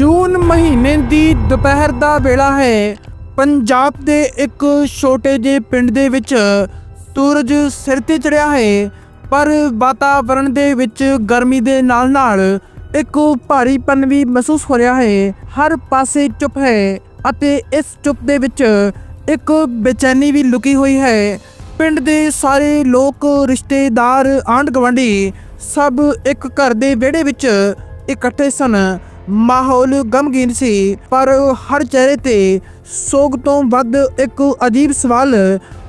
ਜੂਨ ਮਹੀਨੇ ਦੀ ਦੁਪਹਿਰ ਦਾ ਵੇਲਾ ਹੈ। ਪੰਜਾਬ ਦੇ ਇੱਕ ਛੋਟੇ ਜਿਹੇ ਪਿੰਡ ਦੇ ਵਿੱਚ ਸੂਰਜ ਸਿਰ ਤੇ ਚੜਿਆ ਹੈ, ਪਰ ਵਾਤਾਵਰਣ ਦੇ ਵਿੱਚ ਗਰਮੀ ਦੇ ਨਾਲ ਨਾਲ ਇੱਕ ਭਾਰੀਪਨ ਵੀ ਮਹਿਸੂਸ ਹੋ ਰਿਹਾ ਹੈ। ਹਰ ਪਾਸੇ ਚੁੱਪ ਹੈ ਅਤੇ ਇਸ ਚੁੱਪ ਦੇ ਵਿੱਚ ਇੱਕ ਬੇਚੈਨੀ ਵੀ ਲੁਕੀ ਹੋਈ ਹੈ। ਪਿੰਡ ਦੇ ਸਾਰੇ ਲੋਕ, ਰਿਸ਼ਤੇਦਾਰ ਆਂਢ ਗੁਆਂਢੀ ਸਭ ਇੱਕ ਘਰ ਦੇ ਵਿਹੜੇ ਵਿੱਚ ਇਕੱਠੇ ਸਨ। ਮਾਹੌਲ ਗਮਗੀਨ ਸੀ, ਪਰ ਹਰ ਚਿਹਰੇ ਤੇ ਸੋਗ ਤੋਂ ਵੱਧ ਇੱਕ ਅਜੀਬ ਸਵਾਲ,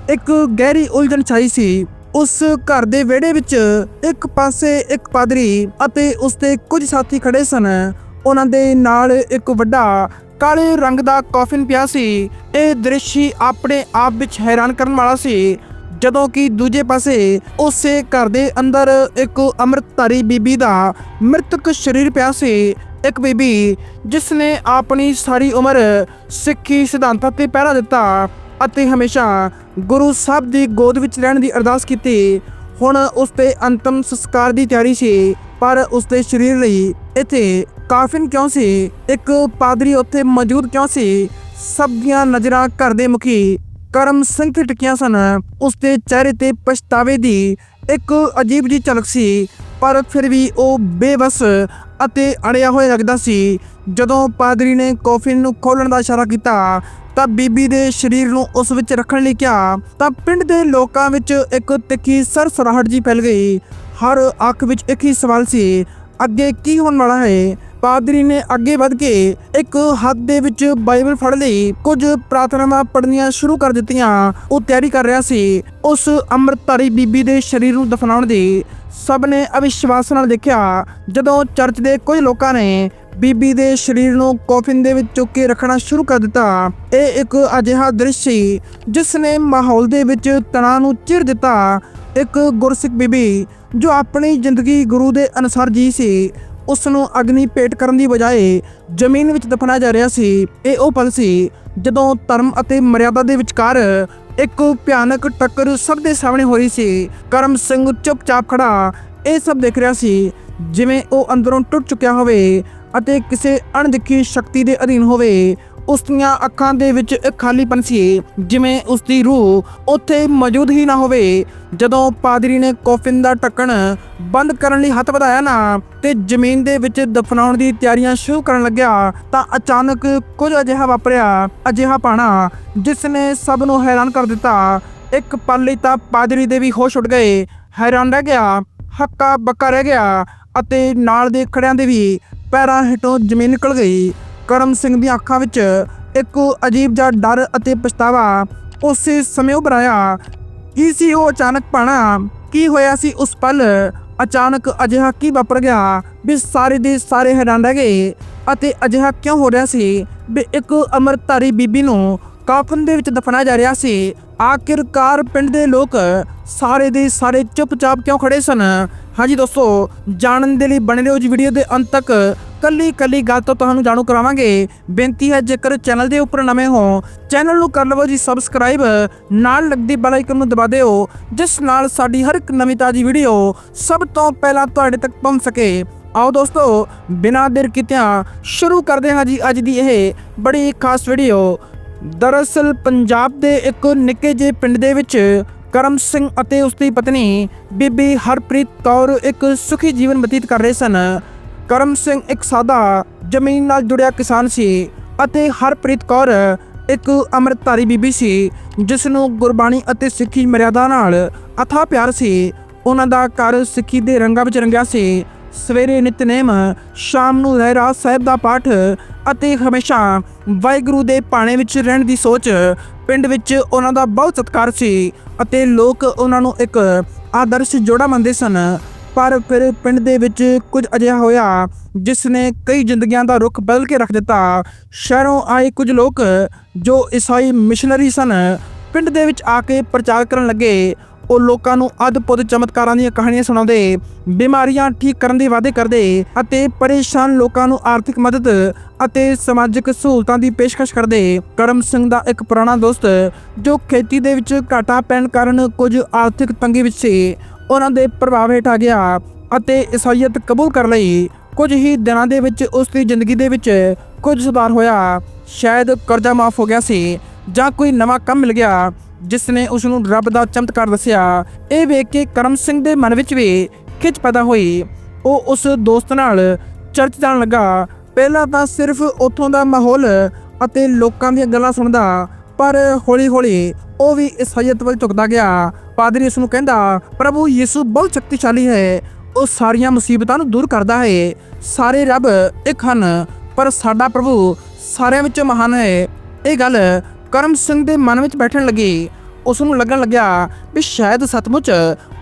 ਇੱਕ ਗਹਿਰੀ ਉਲਝਣ ਛਾਈ ਸੀ। ਉਸ ਘਰ ਦੇ ਵਿਹੜੇ ਵਿੱਚ ਇੱਕ ਪਾਸੇ ਇੱਕ ਪਾਦਰੀ ਅਤੇ ਉਸਦੇ ਕੁਝ ਸਾਥੀ ਖੜੇ ਸਨ। ਉਹਨਾਂ ਦੇ ਨਾਲ ਇੱਕ ਵੱਡਾ ਕਾਲੇ ਰੰਗ ਦਾ ਕਾਫਿਨ ਪਿਆ ਸੀ। ਇਹ ਦ੍ਰਿਸ਼ ਹੀ ਆਪਣੇ ਆਪ ਵਿੱਚ ਹੈਰਾਨ ਕਰਨ ਵਾਲਾ ਸੀ। ਜਦੋਂ ਕਿ ਦੂਜੇ ਪਾਸੇ ਉਸੇ ਘਰ ਦੇ ਅੰਦਰ ਇੱਕ ਅੰਮ੍ਰਿਤਧਾਰੀ ਬੀਬੀ ਦਾ ਮ੍ਰਿਤਕ ਸਰੀਰ ਪਿਆ ਸੀ। ਇੱਕ ਬੀਬੀ ਜਿਸ ਨੇ ਆਪਣੀ ਸਾਰੀ ਉਮਰ ਸਿੱਖੀ ਸਿਧਾਂਤਾਂ ਤੇ ਪਹਿਰਾ ਦਿੱਤਾ ਅਤੇ ਹਮੇਸ਼ਾ ਗੁਰੂ ਸਾਹਿਬ ਦੀ ਗੋਦ ਵਿੱਚ ਰਹਿਣ ਦੀ ਅਰਦਾਸ ਕੀਤੀ, ਹੁਣ ਉਸ ਤੇ ਅੰਤਮ ਸੰਸਕਾਰ ਦੀ ਤਿਆਰੀ ਸੀ, ਪਰ ਉਸ ਦੇ ਸਰੀਰ ਲਈ ਇੱਥੇ ਕਾਫਿਨ ਕਿਉਂ ਸੀ? ਇੱਕ ਪਾਦਰੀ ਉੱਥੇ ਮੌਜੂਦ ਕਿਉਂ ਸੀ? ਸਭ ਦੀਆਂ ਨਜ਼ਰਾਂ ਘਰ ਦੇ ਮੁਖੀ ਕਰਮ ਸਿੰਘ ਤੇ ਟਿਕੀਆਂ ਸਨ। ਉਸ ਦੇ ਚਿਹਰੇ ਤੇ ਪਛਤਾਵੇ ਦੀ ਇੱਕ ਅਜੀਬ ਜੀ ਝਲਕ ਸੀ। ਪਰ ਫਿਰ ਵੀ ਉਹ ਬੇਵਸ ਅਤੇ ਅੜਿਆ ਹੋਇਆ ਲੱਗਦਾ ਸੀ। ਜਦੋਂ ਪਾਦਰੀ ਨੇ ਕੋਫਿਨ ਨੂੰ ਖੋਲਣ ਦਾ ਇਸ਼ਾਰਾ ਕੀਤਾ, ਤਾਂ ਬੀਬੀ ਦੇ ਸਰੀਰ ਨੂੰ ਉਸ ਵਿੱਚ ਰੱਖਣ ਲਈ ਕਿਹਾ, ਤਾਂ ਪਿੰਡ ਦੇ ਲੋਕਾਂ ਵਿੱਚ ਇੱਕ ਤਿੱਖੀ ਸਰਸਰਾਹਟ ਜੀ ਫੈਲ ਗਈ। ਹਰ ਅੱਖ ਵਿੱਚ ਇੱਕ ਹੀ ਸਵਾਲ ਸੀ, ਅੱਗੇ ਕੀ ਹੋਣ ਵਾਲਾ ਹੈ? ਪਾਦਰੀ ਨੇ ਅੱਗੇ ਵਧ ਕੇ ਇੱਕ ਹੱਥ ਦੇ ਵਿੱਚ ਬਾਈਬਲ ਫੜ ਲਈ। ਕੁਝ ਪ੍ਰਾਰਥਨਾਵਾਂ ਪੜ੍ਹਨੀਆਂ ਸ਼ੁਰੂ ਕਰ ਦਿੱਤੀਆਂ। ਉਹ ਤਿਆਰੀ ਕਰ ਰਿਹਾ ਸੀ, ਉਸ ਅੰਮ੍ਰਿਤਧਾਰੀ ਬੀਬੀ ਦੇ ਸਰੀਰ ਨੂੰ ਦਫਨਾਉਣ ਦੀ। ਸਭ ਨੇ ਅਵਿਸ਼ਵਾਸ ਨਾਲ ਦੇਖਿਆ ਜਦੋਂ ਚਰਚ ਦੇ ਕੁਝ ਲੋਕਾਂ ਨੇ ਬੀਬੀ ਦੇ ਸਰੀਰ ਨੂੰ ਕੋਫਿਨ ਦੇ ਵਿੱਚ ਚੁੱਕ ਕੇ ਰੱਖਣਾ ਸ਼ੁਰੂ ਕਰ ਦਿੱਤਾ। ਇਹ ਇੱਕ ਅਜਿਹਾ ਦ੍ਰਿਸ਼ ਸੀ ਜਿਸ ਨੇ ਮਾਹੌਲ ਦੇ ਵਿੱਚ ਤਣਾਅ ਨੂੰ ਚਿਰ ਦਿੱਤਾ। ਇੱਕ ਗੁਰਸਿੱਖ ਬੀਬੀ ਜੋ ਆਪਣੀ ਜ਼ਿੰਦਗੀ ਗੁਰੂ ਦੇ ਅਨੁਸਾਰ ਜੀ ਸੀ ਉਸ ਨੂੰ ਅਗਨੀ ਭੇਟ ਕਰਨ ਦੀ ਬਜਾਏ ਜ਼ਮੀਨ ਵਿੱਚ ਦਫਨਾਇਆ ਜਾ ਰਿਹਾ ਸੀ। ਇਹ ਉਹ ਪਲ ਸੀ ਜਦੋਂ ਧਰਮ ਅਤੇ ਮਰਿਆਦਾ ਦੇ ਵਿਚਕਾਰ ਇੱਕ ਭਿਆਨਕ ਟੱਕਰ ਸਭ ਦੇ ਸਾਹਮਣੇ ਹੋਈ ਸੀ। ਕਰਮ ਸਿੰਘ ਚੁੱਪਚਾਪ ਖੜਾ। ਇਹ ਸਭ ਦੇਖ ਰਿਹਾ ਸੀ, ਜਿਵੇਂ ਉਹ ਅੰਦਰੋਂ ਟੁੱਟ ਚੁੱਕਿਆ ਹੋਵੇ ਅਤੇ ਕਿਸੇ ਅਣਦਿੱਖੀ ਸ਼ਕਤੀ ਦੇ ਅਧੀਨ ਹੋਵੇ। ਉਸ ਦੀਆਂ ਅੱਖਾਂ ਦੇ ਵਿੱਚ ਇੱਕ ਖਾਲੀਪਨ ਸੀ, ਜਿਵੇਂ ਉਸ ਦੀ ਰੂਹ ਉੱਥੇ ਮੌਜੂਦ ਹੀ ਨਾ ਹੋਵੇ। ਜਦੋਂ ਪਾਦਰੀ ਨੇ ਕੋਫਿਨ ਦਾ ਢੱਕਣ ਬੰਦ ਕਰਨ ਲਈ ਹੱਥ ਵਧਾਇਆ ਨਾ, ਤੇ ਜ਼ਮੀਨ ਦੇ ਵਿੱਚ ਦਫਨਾਉਣ ਦੀ ਤਿਆਰੀਆਂ ਸ਼ੁਰੂ ਕਰਨ ਲੱਗਿਆ, ਤਾਂ ਅਚਾਨਕ ਕੁਝ ਅਜਿਹਾ ਵਾਪਰਿਆ, ਅਜਿਹਾ ਪਾਣਾ, ਜਿਸ ਨੇ ਸਭ ਨੂੰ ਹੈਰਾਨ ਕਰ ਦਿੱਤਾ। ਇੱਕ ਪਲ ਲਈ ਤਾਂ ਪਾਦਰੀ ਦੇ ਵੀ ਹੋਸ਼ ਉੱਡ ਗਏ, ਹੈਰਾਨ ਰਹਿ ਗਿਆ ਹੱਕਾ ਬੱਕਾ ਰਹਿ ਗਿਆ, ਅਤੇ ਨਾਲ ਦੇ ਖੜਿਆਂ ਦੇ ਵੀ ਪੈਰਾਂ ਹੇਠੋਂ ਜ਼ਮੀਨ ਨਿਕਲ ਗਈ। ਕਰਮ ਸਿੰਘ ਦੀਆਂ ਅੱਖਾਂ ਵਿੱਚ ਇੱਕ ਅਜੀਬ ਜਿਹਾ ਡਰ ਅਤੇ ਪਛਤਾਵਾ ਉਸੇ ਸਮੇਂ ਉੱਭਰ ਕੀ ਸੀ ਉਹ ਅਚਾਨਕ ਪਾਣਾ? ਕੀ ਹੋਇਆ ਸੀ ਉਸ ਪਲ? ਅਚਾਨਕ ਅਜਿਹਾ ਕੀ ਵਾਪਰ ਗਿਆ? ਵੀ ਸਾਰੇ ਦੇ ਸਾਰੇ ਹੈਰਾਨ ਰਹਿ ਗਏ ਅਤੇ ਅਜਿਹਾ ਕਿਉਂ ਹੋ ਰਿਹਾ ਸੀ? ਵੀ ਇੱਕ ਅਮਰਤਾਰੀ ਬੀਬੀ ਨੂੰ ਕਾਫਨ ਦੇ ਵਿੱਚ ਦਫਨਾਇਆ ਜਾ ਰਿਹਾ ਸੀ। ਆਖਿਰਕਾਰ ਪਿੰਡ ਦੇ ਲੋਕ ਸਾਰੇ ਦੇ ਸਾਰੇ ਚੁੱਪਚਾਪ ਕਿਉਂ ਖੜੇ ਸਨ? ਹਾਂਜੀ ਦੋਸਤੋ, ਜਾਣਨ ਦੇ ਲਈ ਬਣੇ ਰਹੋ ਜੀ ਵੀਡੀਓ ਦੇ ਅੰਤ ਤੱਕ। ਕੱਲੀ ਕੱਲੀ ਗੱਲ ਤੋਂ ਤੁਹਾਨੂੰ ਜਾਣੂ ਕਰਾਵਾਂਗੇ। ਬੇਨਤੀ ਹੈ, ਜੇਕਰ ਚੈਨਲ ਦੇ ਉੱਪਰ ਨਵੇਂ ਹੋ, ਚੈਨਲ ਨੂੰ ਕਰ ਲਵੋ ਜੀ ਸਬਸਕ੍ਰਾਈਬ। ਨਾਲ ਲੱਗਦੀ ਬੈਲ ਆਈਕਨ ਨੂੰ ਦਬਾ ਦਿਓ, ਜਿਸ ਨਾਲ ਸਾਡੀ ਹਰ ਇੱਕ ਨਵੀਂ ਤਾਜੀ ਵੀਡੀਓ ਸਭ ਤੋਂ ਪਹਿਲਾਂ ਤੁਹਾਡੇ ਤੱਕ ਪਹੁੰਚ ਸਕੇ। ਆਓ ਦੋਸਤੋ, ਬਿਨਾਂ ਦੇਰ ਕੀਤਿਆਂ ਸ਼ੁਰੂ ਕਰਦੇ ਹਾਂ ਜੀ ਅੱਜ ਦੀ ਇਹ ਬੜੀ ਖਾਸ ਵੀਡੀਓ। ਦਰਅਸਲ ਪੰਜਾਬ ਦੇ ਇੱਕ ਨਿੱਕੇ ਜਿਹੇ ਪਿੰਡ ਦੇ ਵਿੱਚ ਕਰਮ ਸਿੰਘ ਅਤੇ ਉਸ ਦੀ ਪਤਨੀ ਬੀਬੀ ਹਰਪ੍ਰੀਤ ਕੌਰ ਇੱਕ ਸੁਖੀ ਜੀਵਨ ਬਤੀਤ ਕਰ ਰਹੇ ਸਨ। ਕਰਮ ਸਿੰਘ ਇੱਕ ਸਾਦਾ ਜ਼ਮੀਨ ਨਾਲ ਜੁੜਿਆ ਕਿਸਾਨ ਸੀ ਅਤੇ ਹਰਪ੍ਰੀਤ ਕੌਰ ਇੱਕ ਅੰਮ੍ਰਿਤਧਾਰੀ ਬੀਬੀ ਸੀ ਜਿਸ ਨੂੰ ਗੁਰਬਾਣੀ ਅਤੇ ਸਿੱਖੀ ਮਰਿਆਦਾ ਨਾਲ ਅਥਾ ਪਿਆਰ ਸੀ। ਉਹਨਾਂ ਦਾ ਘਰ ਸਿੱਖੀ ਦੇ ਰੰਗਾਂ ਵਿੱਚ ਰੰਗਿਆ ਸੀ। ਸਵੇਰੇ ਨਿਤਨੇਮ, ਸ਼ਾਮ ਨੂੰ ਰਹਿਰਾਸ ਸਾਹਿਬ ਦਾ ਪਾਠ ਅਤੇ ਹਮੇਸ਼ਾ ਵਾਹਿਗੁਰੂ ਦੇ ਪਾਣੇ ਵਿੱਚ ਰਹਿਣ ਦੀ ਸੋਚ ਪਿੰਡ ਵਿੱਚ ਉਹਨਾਂ ਦਾ ਬਹੁਤ ਸਤਿਕਾਰ ਸੀ ਅਤੇ ਲੋਕ ਉਹਨਾਂ ਨੂੰ ਇੱਕ ਆਦਰਸ਼ ਜੋੜਾ ਮੰਨਦੇ ਸਨ। ਪਰ ਫਿਰ ਪਿੰਡ ਦੇ ਵਿੱਚ ਕੁਝ ਅਜਿਹਾ ਹੋਇਆ ਜਿਸ ਨੇ ਕਈ ਜ਼ਿੰਦਗੀਆਂ ਦਾ ਰੁਖ ਬਦਲ ਕੇ ਰੱਖ ਦਿੱਤਾ। ਸ਼ਹਿਰੋਂ ਆਏ ਕੁਝ ਲੋਕ ਜੋ ਈਸਾਈ ਮਿਸ਼ਨਰੀ ਸਨ, ਪਿੰਡ ਦੇ ਵਿੱਚ ਆ ਕੇ ਪ੍ਰਚਾਰ ਕਰਨ ਲੱਗੇ। ਉਹ ਲੋਕਾਂ ਨੂੰ ਅਦਭੁਤ ਚਮਤਕਾਰਾਂ ਦੀਆਂ ਕਹਾਣੀਆਂ ਸੁਣਾਉਂਦੇ, ਬਿਮਾਰੀਆਂ ਠੀਕ ਕਰਨ ਦੇ ਵਾਅਦੇ ਕਰਦੇ ਅਤੇ ਪਰੇਸ਼ਾਨ ਲੋਕਾਂ ਨੂੰ ਆਰਥਿਕ ਮਦਦ ਅਤੇ ਸਮਾਜਿਕ ਸਹੂਲਤਾਂ ਦੀ ਪੇਸ਼ਕਸ਼ ਕਰਦੇ। ਕਰਮ ਸਿੰਘ ਦਾ ਇੱਕ ਪੁਰਾਣਾ ਦੋਸਤ, ਜੋ ਖੇਤੀ ਦੇ ਵਿੱਚ ਘਾਟਾ ਪੈਣ ਕਾਰਨ ਕੁਝ ਆਰਥਿਕ ਤੰਗੀ ਵਿੱਚ ਸੀ ਉਹਨਾਂ ਦੇ ਪ੍ਰਭਾਵ ਹੇਠ ਆ ਗਿਆ ਅਤੇ ਇਸਾਈਅਤ ਕਬੂਲ ਕਰ ਲਈ ਕੁਝ ਹੀ ਦਿਨਾਂ ਦੇ ਵਿੱਚ ਉਸ ਦੀ ਜ਼ਿੰਦਗੀ ਦੇ ਵਿੱਚ ਕੁਝ ਸੁਧਾਰ ਹੋਇਆ। ਸ਼ਾਇਦ ਕਰਜ਼ਾ ਮਾਫ ਹੋ ਗਿਆ ਸੀ ਜਾਂ ਕੋਈ ਨਵਾਂ ਕੰਮ ਮਿਲ ਗਿਆ ਜਿਸ ਨੇ ਉਸ ਨੂੰ ਰੱਬ ਦਾ ਚਮਤਕਾਰ ਦੱਸਿਆ। ਇਹ ਵੇਖ ਕੇ ਕਰਮ ਸਿੰਘ ਦੇ ਮਨ ਵਿੱਚ ਵੀ ਖਿੱਚ ਪੈਦਾ ਹੋਈ। ਉਹ ਉਸ ਦੋਸਤ ਨਾਲ ਚਰਚ ਜਾਣ ਲੱਗਾ। ਪਹਿਲਾਂ ਤਾਂ ਸਿਰਫ ਉੱਥੋਂ ਦਾ ਮਾਹੌਲ ਅਤੇ ਲੋਕਾਂ ਦੀਆਂ ਗੱਲਾਂ ਸੁਣਦਾ ਪਰ ਹੌਲੀ-ਹੌਲੀ ਉਹ ਵੀ ਇਸਾਈਅਤ ਵੱਲ ਝੁਕਦਾ ਗਿਆ। ਪਾਦਰੀ ਉਸ ਨੂੰ ਕਹਿੰਦਾ, ਪ੍ਰਭੂ ਯਿਸੂ ਬਹੁਤ ਸ਼ਕਤੀਸ਼ਾਲੀ ਹੈ। ਉਹ ਸਾਰੀਆਂ ਮੁਸੀਬਤਾਂ ਨੂੰ ਦੂਰ ਕਰਦਾ ਹੈ। ਸਾਰੇ ਰੱਬ ਇੱਕ ਹਨ, ਪਰ ਸਾਡਾ ਪ੍ਰਭੂ ਸਾਰਿਆਂ ਵਿੱਚੋਂ ਮਹਾਨ ਹੈ। ਇਹ ਗੱਲ ਕਰਮ ਸਿੰਘ ਦੇ ਮਨ ਵਿੱਚ ਬੈਠਣ ਲੱਗੀ। ਉਸ ਨੂੰ ਲੱਗਣ ਲੱਗਿਆ ਵੀ ਸ਼ਾਇਦ ਸੱਚਮੁੱਚ